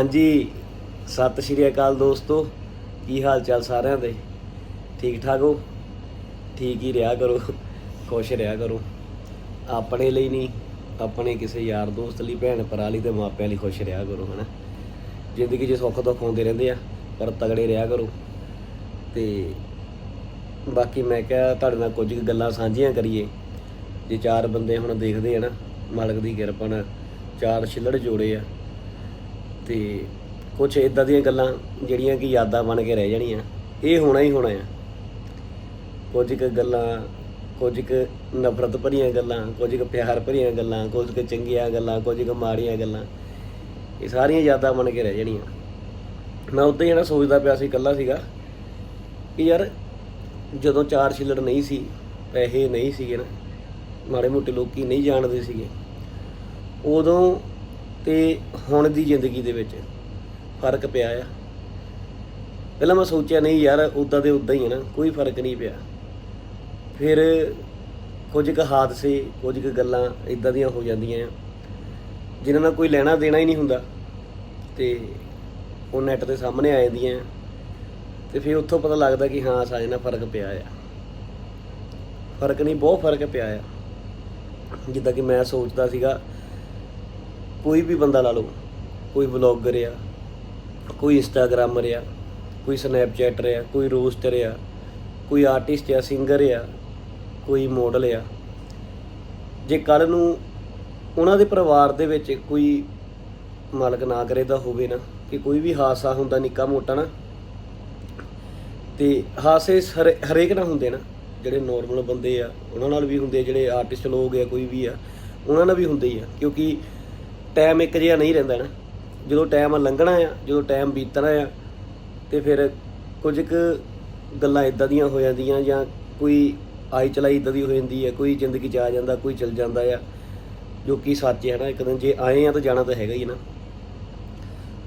ਹਾਂਜੀ, ਸਤਿ ਸ਼੍ਰੀ ਅਕਾਲ ਦੋਸਤੋ। ਕੀ ਹਾਲ ਚਾਲ ਸਾਰਿਆਂ ਦੇ? ਠੀਕ ਠਾਕ ਹੋ? ਠੀਕ ਹੀ ਰਿਹਾ ਕਰੋ। ਖੁਸ਼ ਰਿਹਾ ਕਰੋ। ਆਪਣੇ ਲਈ ਨਹੀਂ, ਆਪਣੇ ਕਿਸੇ ਯਾਰ ਦੋਸਤ ਲਈ, ਭੈਣ ਭਰਾ ਲਈ ਤੇ ਮਾਪਿਆਂ ਲਈ ਖੁਸ਼ ਰਿਹਾ ਕਰੋ, ਹਨਾ? ਜ਼ਿੰਦਗੀ 'ਚ ਸੁੱਖ ਦੁੱਖ ਆਉਂਦੇ ਰਹਿੰਦੇ ਆ, ਪਰ ਤਗੜੇ ਰਿਹਾ ਕਰੋ। ਤੇ ਬਾਕੀ ਮੈਂ ਕਿਹਾ ਤੁਹਾਡੇ ਨਾਲ ਕੁਝ ਕੁ ਗੱਲਾਂ ਸਾਂਝੀਆਂ ਕਰੀਏ। ਜੇ ਚਾਰ ਬੰਦੇ ਹੁਣ ਦੇਖਦੇ ਆ ਨਾ, ਮਾਲਕ ਦੀ ਕਿਰਪਾ ਨਾਲ ਚਾਰ ਛਿੱਲੜ ਜੋੜੇ ਆ। ਤੇ ਕੁਝ ਇਦਾਂ ਦੀਆਂ ਗੱਲਾਂ ਜਿਹੜੀਆਂ ਕਿ ਯਾਦਾਂ ਬਣ ਕੇ ਰਹਿ ਜਾਣੀਆਂ। ਇਹ ਹੋਣਾ ਹੀ ਹੋਣਾ ਆ। ਕੁਝ ਕੁ ਗੱਲਾਂ, ਕੁਝ ਕੁ ਨਫ਼ਰਤ ਭਰੀਆਂ ਗੱਲਾਂ, ਕੁਝ ਕੁ ਪਿਆਰ ਭਰੀਆਂ ਗੱਲਾਂ, ਕੁਝ ਕੁ ਚੰਗੀਆਂ ਗੱਲਾਂ, ਕੁਝ ਕੁ ਮਾੜੀਆਂ ਗੱਲਾਂ, ਇਹ ਸਾਰੀਆਂ ਯਾਦਾਂ ਬਣ ਕੇ ਰਹਿ ਜਾਣੀਆਂ। ਮੈਂ ਉਦੋਂ ਜਿਹੜਾ ਸੋਚਦਾ ਪਿਆ ਸੀ ਇਕੱਲਾ ਸੀਗਾ ਕਿ ਯਾਰ ਜਦੋਂ ਚਾਰ ਛਿੱਲੜ ਨਹੀਂ ਸੀ, ਪੈਸੇ ਨਹੀਂ ਸੀਗੇ ਨਾ, ਮਾੜੇ ਮੋਟੇ ਲੋਕੀ ਨਹੀਂ ਜਾਣਦੇ ਸੀਗੇ, ਉਦੋਂ ਤੇ ਹੁਣ ਦੀ ਜ਼ਿੰਦਗੀ ਦੇ ਵਿੱਚ ਫ਼ਰਕ ਪਿਆ ਆ। ਪਹਿਲਾਂ ਮੈਂ ਸੋਚਿਆ, ਨਹੀਂ ਯਾਰ ਉਦਾਂ ਦੇ ਉਦਾਂ ਹੀ ਹੈ ਨਾ, ਕੋਈ ਫ਼ਰਕ ਨਹੀਂ ਪਿਆ। ਫਿਰ ਕੁਝ ਕੁ ਹਾਦਸੇ, ਕੁਝ ਕੁ ਗੱਲਾਂ ਇਦਾਂ ਦੀਆਂ ਹੋ ਜਾਂਦੀਆਂ ਆ, ਜਿਨ੍ਹਾਂ ਨਾਲ ਕੋਈ ਲੈਣਾ ਦੇਣਾ ਹੀ ਨਹੀਂ ਹੁੰਦਾ। ਤੇ ਉਹ ਨੈਟ ਦੇ ਸਾਹਮਣੇ ਆ ਜਾਂਦੀਆਂ ਆ। ਤੇ ਫਿਰ ਉੱਥੋਂ ਪਤਾ ਲੱਗਦਾ ਕਿ ਹਾਂ, ਸਾਡੇ ਨਾਲ ਫ਼ਰਕ ਪਿਆ ਆ। ਫ਼ਰਕ ਨਹੀਂ, ਬਹੁਤ ਫ਼ਰਕ ਪਿਆ ਆ। ਜਿੱਦਾਂ ਕਿ ਮੈਂ ਸੋਚਦਾ ਸੀਗਾ ਕੋਈ ਵੀ ਬੰਦਾ ਲਾ ਲਓ, ਕੋਈ ਵਲੌਗਰ ਆ, ਕੋਈ ਇੰਸਟਾਗ੍ਰਾਮਰ ਆ, ਕੋਈ ਸਨੈਪਚੈਟਰ ਆ ਕੋਈ ਰੋਸਟਰ ਆ ਕੋਈ ਆਰਟਿਸਟ ਆ, ਸਿੰਗਰ ਆ, ਕੋਈ ਮਾਡਲ ਆ। ਜੇ ਕੱਲ ਨੂੰ ਉਹਨਾਂ ਦੇ ਪਰਿਵਾਰ ਦੇ ਵਿੱਚ ਕੋਈ ਮਾਲਕ ਨਾ ਕਰੇ ਤਾਂ ਹੋਵੇ ਨਾ, ਕਿ ਕੋਈ ਵੀ ਹਾਦਸਾ ਹੁੰਦਾ ਨਿੱਕਾ ਮੋਟਾ ਨਾ, ਤੇ ਹਾਸੇ ਹਰੇ- ਹਰੇਕ ਨਾਲ ਹੁੰਦੇ ਨਾ, ਜਿਹੜੇ ਨਾਰਮਲ ਬੰਦੇ ਆ, ਉਹਨਾਂ ਨਾਲ ਵੀ ਹੁੰਦੇ ਜਿਹੜੇ ਆਰਟਿਸਟ ਲੋਕ ਆ, ਕੋਈ ਵੀ ਆ, ਉਹਨਾਂ ਨਾਲ ਵੀ ਹੁੰਦੇ ਹੀ ਆ, ਕਿਉਂਕਿ ਟਾਈਮ ਇੱਕ ਜਿਹਾ ਨਹੀਂ ਰਹਿੰਦਾ ਨਾ। ਜਦੋਂ ਟਾਈਮ ਲੰਘਣਾ ਆ, ਜਦੋਂ ਟਾਈਮ ਬੀਤਣਾ ਆ, ਤੇ ਫਿਰ ਕੁਝ ਕੁ ਗੱਲਾਂ ਇਦਾਂ ਦੀਆਂ ਹੋ ਜਾਂਦੀਆਂ ਜਾਂ ਕੋਈ ਆਈ ਚਲਾਈ ਇਦਾਂ ਦੀ ਹੋ ਜਾਂਦੀ ਹੈ ਕੋਈ ਜ਼ਿੰਦਗੀ 'ਚ ਆ ਜਾਂਦਾ, ਕੋਈ ਚਲ ਜਾਂਦਾ ਆ, ਜੋ ਕਿ ਸੱਚ ਹੈ ਨਾ, ਇੱਕ ਦਿਨ ਜੇ ਆਏ ਆ ਤਾਂ ਜਾਣਾ ਤਾਂ ਹੈਗਾ ਹੀ ਨਾ।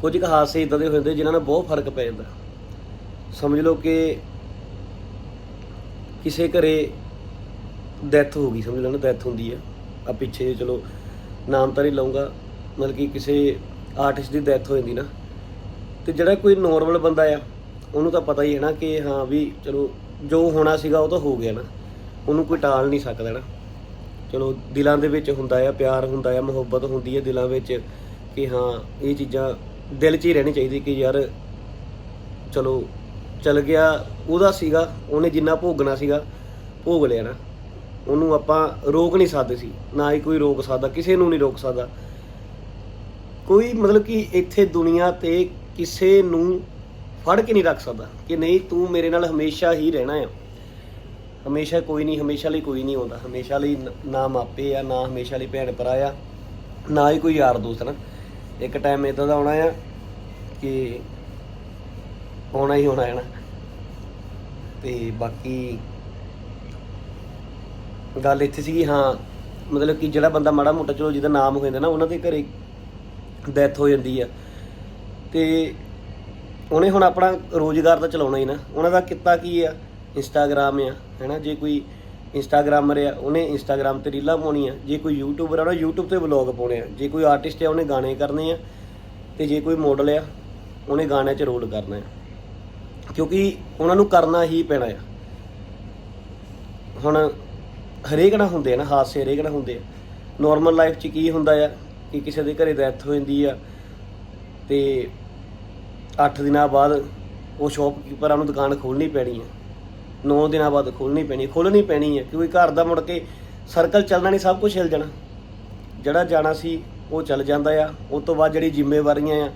ਕੁਝ ਕੁ ਹਾਦਸੇ ਇਦਾਂ ਦੇ ਹੋ ਜਾਂਦੇ ਜਿਨ੍ਹਾਂ ਨਾਲ ਬਹੁਤ ਫ਼ਰਕ ਪੈ ਜਾਂਦਾ। ਸਮਝ ਲਓ ਕਿ ਕਿਸੇ ਘਰੇ ਡੈਥ ਹੋ ਗਈ, ਸਮਝ ਲਓ ਨਾ, ਡੈਥ ਹੁੰਦੀ ਆ। ਆ ਪਿੱਛੇ ਜਿਹੇ ਚਲੋ, ਨਾਮ ਤਾਂ ਨਹੀਂ ਲਵਾਂਗਾ ਮਤਲਬ ਕਿ ਕਿਸੇ ਆਰਟਿਸਟ ਦੀ ਡੈਥ ਹੋ ਜਾਂਦੀ ਨਾ, ਤੇ ਜਿਹੜਾ ਕੋਈ ਨੋਰਮਲ ਬੰਦਾ ਆ, ਉਹਨੂੰ ਤਾਂ ਪਤਾ ਹੀ ਹੈ ਨਾ ਕਿ ਹਾਂ ਵੀ ਚਲੋ, ਜੋ ਹੋਣਾ ਸੀਗਾ ਉਹ ਤਾਂ ਹੋ ਗਿਆ ਨਾ, ਉਹਨੂੰ ਕੋਈ ਟਾਲ ਨਹੀਂ ਸਕਦਾ ਨਾ। ਚਲੋ, ਦਿਲਾਂ ਦੇ ਵਿੱਚ ਹੁੰਦਾ ਆ, ਪਿਆਰ ਹੁੰਦਾ ਆ, ਮੁਹੱਬਤ ਹੁੰਦੀ ਹੈ ਦਿਲਾਂ ਵਿੱਚ ਕਿ ਹਾਂ, ਇਹ ਚੀਜ਼ਾਂ ਦਿਲ 'ਚ ਹੀ ਰਹਿਣੀ ਚਾਹੀਦੀ ਕਿ ਯਾਰ ਚਲੋ, ਚਲ ਗਿਆ, ਉਹਦਾ ਸੀਗਾ, ਉਹਨੇ ਜਿੰਨਾ ਭੋਗਣਾ ਸੀਗਾ, ਭੋਗ ਲਿਆ ਨਾ। ਉਹਨੂੰ ਆਪਾਂ ਰੋਕ ਨਹੀਂ ਸਕਦੇ ਸੀ, ਨਾ ਹੀ ਕੋਈ ਰੋਕ ਸਕਦਾ, ਕਿਸੇ ਨੂੰ ਨਹੀਂ ਰੋਕ ਸਕਦਾ। ਕੋਈ ਮਤਲਬ ਕਿ ਇੱਥੇ ਦੁਨੀਆ ਤੇ ਕਿਸੇ ਨੂੰ ਫੜ ਕੇ ਨਹੀਂ ਰੱਖ ਸਕਦਾ ਕਿ ਨਹੀਂ, ਤੂੰ ਮੇਰੇ ਨਾਲ ਹਮੇਸ਼ਾ ਹੀ ਰਹਿਣਾ ਆ। ਹਮੇਸ਼ਾ ਕੋਈ ਨਹੀਂ, ਹਮੇਸ਼ਾ ਲਈ ਕੋਈ ਨਹੀਂ ਹੁੰਦਾ ਹਮੇਸ਼ਾ ਲਈ ਨਾ ਮਾਪੇ ਆ, ਨਾ ਹਮੇਸ਼ਾ ਲਈ ਭੈਣ ਭਰਾ ਆ, ਨਾ ਹੀ ਕੋਈ ਯਾਰ ਦੋਸਤ ਨਾ। ਇੱਕ ਟਾਈਮ ਇਦਾਂ ਦਾ ਆਉਣਾ ਆ ਕਿ ਆਉਣਾ ਹੀ ਹੋਣਾ ਹੈ ਨਾ। ਤੇ ਬਾਕੀ ਗੱਲ ਇੱਥੇ ਸੀਗੀ, ਹਾਂ, ਮਤਲਬ ਕਿ ਜਿਹੜਾ ਬੰਦਾ ਮਾੜਾ ਮੋਟਾ, ਚਲੋ ਜਿਹਦਾ ਨਾਮ ਹੋ ਜਾਂਦਾ ਨਾ, ਉਹਨਾਂ ਦੇ ਘਰੇ ਡੈਥ ਹੋ ਜਾਂਦੀ ਆ। ਤੇ ਉਹਨੇ ਹੁਣ ਆਪਣਾ ਰੋਜ਼ਗਾਰ ਤਾਂ ਚਲਾਉਣਾ ਹੀ ਨਾ। ਉਹਨਾਂ ਦਾ ਕਿੱਤਾ ਕੀ ਆ? ਇੰਸਟਾਗ੍ਰam ਆ, ਹੈਨਾ? ਜੇ ਕੋਈ ਇੰਸਟਾਗ੍ਰਾਮਰ ਆ, ਉਹਨੇ ਇੰਸਟਾਗ੍ਰam ਤੇ ਰੀਲਾਂ ਪਾਉਣੀਆਂ। ਜੇ ਕੋਈ ਯੂਟਿਊਬਰ ਆ, ਉਹਨੇ YouTube ਤੇ ਵਲੌਗ ਪਾਉਣੇ ਆ। ਜੇ ਕੋਈ ਆਰਟਿਸਟ ਆ, ਉਹਨੇ ਗਾਣੇ ਕਰਨੇ ਆ। ਤੇ ਜੇ ਕੋਈ ਮਾਡਲ ਆ, ਉਹਨੇ ਗਾਣਿਆਂ 'ਚ ਰੋਲ ਕਰਨਾ ਆ। ਕਿਉਂਕਿ ਉਹਨਾਂ ਨੂੰ ਕਰਨਾ ਹੀ ਪੈਣਾ ਆ। ਹੁਣ ਹਰੇਕ ਨਾਲ ਹੁੰਦੇ ਆ ਨਾ, ਹਾਦਸੇ ਹਰੇਕ ਨਾਲ ਹੁੰਦੇ ਆ। ਨਾਰਮਲ ਲਾਈਫ 'ਚ ਕੀ ਹੁੰਦਾ ਆ? ਕਿ ਕਿਸੇ ਦੇ ਘਰੇ ਡੈਥ ਹੋ ਜਾਂਦੀ ਆ ਤੇ 8 ਦਿਨਾਂ ਬਾਅਦ ਉਹ ਸ਼ਾਪਕੀਪਰਾਂ ਨੂੰ ਦੁਕਾਨ ਖੋਲਣੀ ਪੈਣੀ ਹੈ 9 ਦਿਨਾਂ ਬਾਅਦ ਖੋਲਣੀ ਪੈਣੀ ਖੋਲਣੀ ਪੈਣੀ ਹੈ ਕਿਉਂਕਿ ਘਰ ਦਾ ਮੁੜ ਕੇ ਸਰਕਲ ਚੱਲਣਾ ਨਹੀਂ, ਸਭ ਕੁਝ ਹਿਲ ਜਾਣਾ। ਜਿਹੜਾ ਜਾਣਾ ਸੀ, ਉਹ ਚੱਲ ਜਾਂਦਾ ਆ। ਉਸ ਤੋਂ ਬਾਅਦ ਜਿਹੜੀ ਜ਼ਿੰਮੇਵਾਰੀਆਂ ਆ,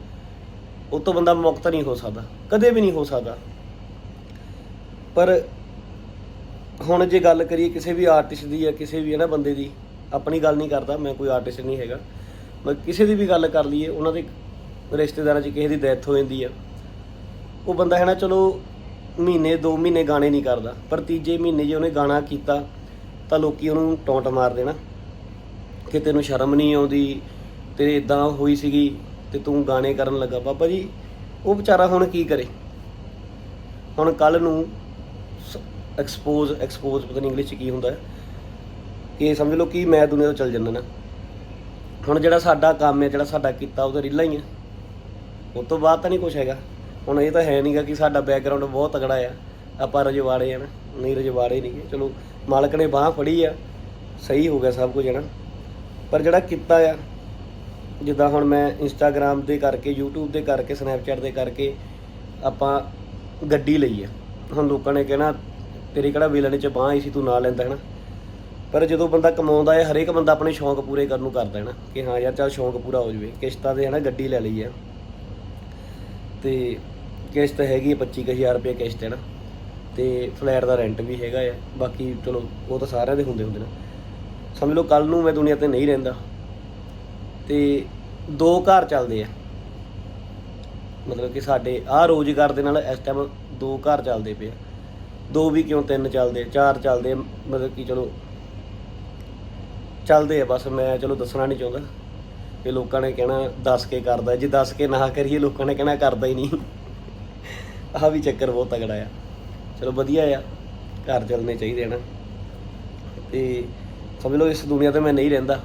ਉਹ ਤੋਂ ਬੰਦਾ ਮੁਕਤ ਨਹੀਂ ਹੋ ਸਕਦਾ, ਕਦੇ ਵੀ ਨਹੀਂ ਹੋ ਸਕਦਾ। ਪਰ ਹੁਣ ਜੇ ਗੱਲ ਕਰੀਏ ਕਿਸੇ ਵੀ ਆਰਟਿਸਟ ਦੀ ਜਾਂ ਕਿਸੇ ਵੀ ਹੈ ਨਾ ਬੰਦੇ ਦੀ, ਆਪਣੀ ਗੱਲ ਨਹੀਂ ਕਰਦਾ, ਮੈਂ ਕੋਈ ਆਰਟਿਸਟ ਨਹੀਂ ਹੈਗਾ। ਮੈਂ ਕਿਸੇ ਦੀ ਵੀ ਗੱਲ ਕਰ ਲਈਏ, ਉਹਨਾਂ ਦੇ ਰਿਸ਼ਤੇਦਾਰਾਂ 'ਚ ਕਿਸੇ ਦੀ ਡੈਥ ਹੋ ਜਾਂਦੀ ਆ। ਉਹ ਬੰਦਾ ਹੈ ਨਾ, ਚਲੋ ਮਹੀਨੇ 2 ਮਹੀਨੇ ਗਾਣੇ ਨਹੀਂ ਕਰਦਾ, ਪਰ ਤੀਜੇ ਮਹੀਨੇ ਜੇ ਉਹਨੇ ਗਾਣਾ ਕੀਤਾ, ਤਾਂ ਲੋਕੀ ਉਹਨੂੰ ਟੌਂਟ ਮਾਰ ਦੇਣਾ। ਕਿ ਤੈਨੂੰ ਸ਼ਰਮ ਨਹੀਂ ਆਉਂਦੀ, ਤੇਰੇ ਇਦਾਂ ਹੋਈ ਸੀਗੀ, ਤੇ ਤੂੰ ਗਾਣੇ ਕਰਨ ਲੱਗਾ। ਬਾਬਾ ਜੀ, ਉਹ ਵਿਚਾਰਾ ਹੁਣ ਕੀ ਕਰੇ? ਹੁਣ ਕੱਲ ਨੂੰ ਐਕਸਪੋਜ਼ ਐਕਸਪੋਜ਼ ਪਤਾ ਨਹੀਂ ਇੰਗਲਿਸ਼ ਚ ਕੀ ਹੁੰਦਾ। ਹੈ ਕਿ ਸਮਝ ਲਓ ਕਿ ਮੈਂ ਦੁਨੀਆ ਤੋਂ ਚੱਲ ਜੰਨਾ ਨਾ। ਹੁਣ ਜਿਹੜਾ ਸਾਡਾ ਕੰਮ ਹੈ, ਜਿਹੜਾ ਸਾਡਾ ਕੀਤਾ ਤਾਂ ਰੀਲਾਂ ਹੀ ਆ। ਉਸ ਤੋਂ ਬਾਅਦ ਤਾਂ ਨਹੀਂ ਕੁਝ ਹੈਗਾ। ਹੁਣ ਇਹ ਤਾਂ ਹੈ ਨਹੀਂਗਾ ਕਿ ਸਾਡਾ ਬੈਕਗ੍ਰਾਉਂਡ ਬਹੁਤ ਤਗੜਾ ਆ। ਆਪਾਂ ਰਜਵਾੜੇ ਆ ਨਾ। ਨਹੀਂ, ਰਜਵਾੜੇ ਨਹੀਂ ਚਲੋ, ਮਾਲਕ ਨੇ ਬਾਹ ਫੜੀ ਆ। ਸਹੀ ਹੋ ਗਿਆ ਸਭ ਕੁਝ, ਹੈ ਨਾ? ਪਰ ਜਿਹੜਾ ਕੀਤਾ ਆ, ਜਿੱਦਾਂ ਹੁਣ ਮੈਂ ਇੰਸਟਾਗ੍ਰam ਦੇ ਕਰਕੇ, YouTube ਦੇ ਕਰਕੇ ਸਨੈਪਚੈਟ ਦੇ ਕਰਕੇ ਆਪਾਂ ਗੱਡੀ ਲਈ ਆ। ਹੁਣ ਲੋਕਾਂ ਨੇ ਕਹਿਣਾ, ਤੇਰੀ ਕਿਹੜਾ ਵੇਲਣੇ ਚ ਬਾਹ ਆਈ ਸੀ, ਤੂੰ ਨਾ ਲੈਂਦਾ, ਹੈ ਨਾ? ਪਰ ਜਦੋਂ ਬੰਦਾ ਕਮਾਉਂਦਾ ਹੈ, ਹਰੇਕ ਬੰਦਾ ਆਪਣੇ ਸ਼ੌਂਕ ਪੂਰੇ ਕਰਨ ਨੂੰ ਕਰਦਾ ਹੈ ਨਾ, ਕਿ ਹਾਂ ਯਾਰ ਚੱਲ ਸ਼ੌਂਕ ਪੂਰਾ ਹੋ ਜਵੇ। ਕਿਸ਼ਤਾਂ ਤੇ ਹੈ ਨਾ ਗੱਡੀ ਲੈ ਲਈ ਆ। ਤੇ ਕਿਸ਼ਤ ਹੈਗੀ ਹੈ 25000 ਰੁਪਏ ਕਿਸ਼ਤ ਹੈ ਨਾ। ਤੇ ਫਲੈਟ ਦਾ ਰੈਂਟ ਵੀ ਹੈਗਾ ਆ। ਬਾਕੀ ਚਲੋ, ਉਹ ਤਾਂ ਸਾਰਿਆਂ ਦੇ ਹੁੰਦੇ ਹੁੰਦੇ ਨਾ। ਸਮਝ ਲਓ ਕੱਲ ਨੂੰ ਮੈਂ ਦੁਨੀਆ ਤੇ ਨਹੀਂ ਰਹਿੰਦਾ। ਤੇ ਦੋ ਘਰ ਚੱਲਦੇ ਆ। ਮਤਲਬ ਕਿ ਸਾਡੇ ਆਹ ਰੋਜ਼ਗਾਰ ਦੇ ਨਾਲ ਇਸ ਟਾਈਮ ਦੋ ਘਰ ਚੱਲਦੇ ਪਏ ਆ। ਦੋ ਵੀ ਕਿਉਂ ਤਿੰਨ ਚੱਲਦੇ ਚਾਰ ਚੱਲਦੇ ਮਤਲਬ ਕਿ ਚਲੋ ਚੱਲਦੇ ਆ, ਬਸ ਮੈਂ ਚਲੋ ਦੱਸਣਾ ਨਹੀਂ ਚਾਹੁੰਦਾ। ਕਿ ਲੋਕਾਂ ਨੇ ਕਹਿਣਾ, ਦੱਸ ਕੇ ਕਰਦਾ। ਜੇ ਦੱਸ ਕੇ ਨਾ ਕਰੀਏ, ਲੋਕਾਂ ਨੇ ਕਹਿਣਾ ਕਰਦਾ ਹੀ ਨਹੀਂ। ਆਹ ਵੀ ਚੱਕਰ ਬਹੁਤ ਤਗੜਾ ਆ। ਚਲੋ ਵਧੀਆ ਆ, ਘਰ ਚੱਲਣੇ ਚਾਹੀਦੇ ਹਨ ਤੇ ਸਮਝ ਲਓ, ਇਸ ਦੁਨੀਆ ਤੇ ਮੈਂ ਨਹੀਂ ਰਹਿੰਦਾ।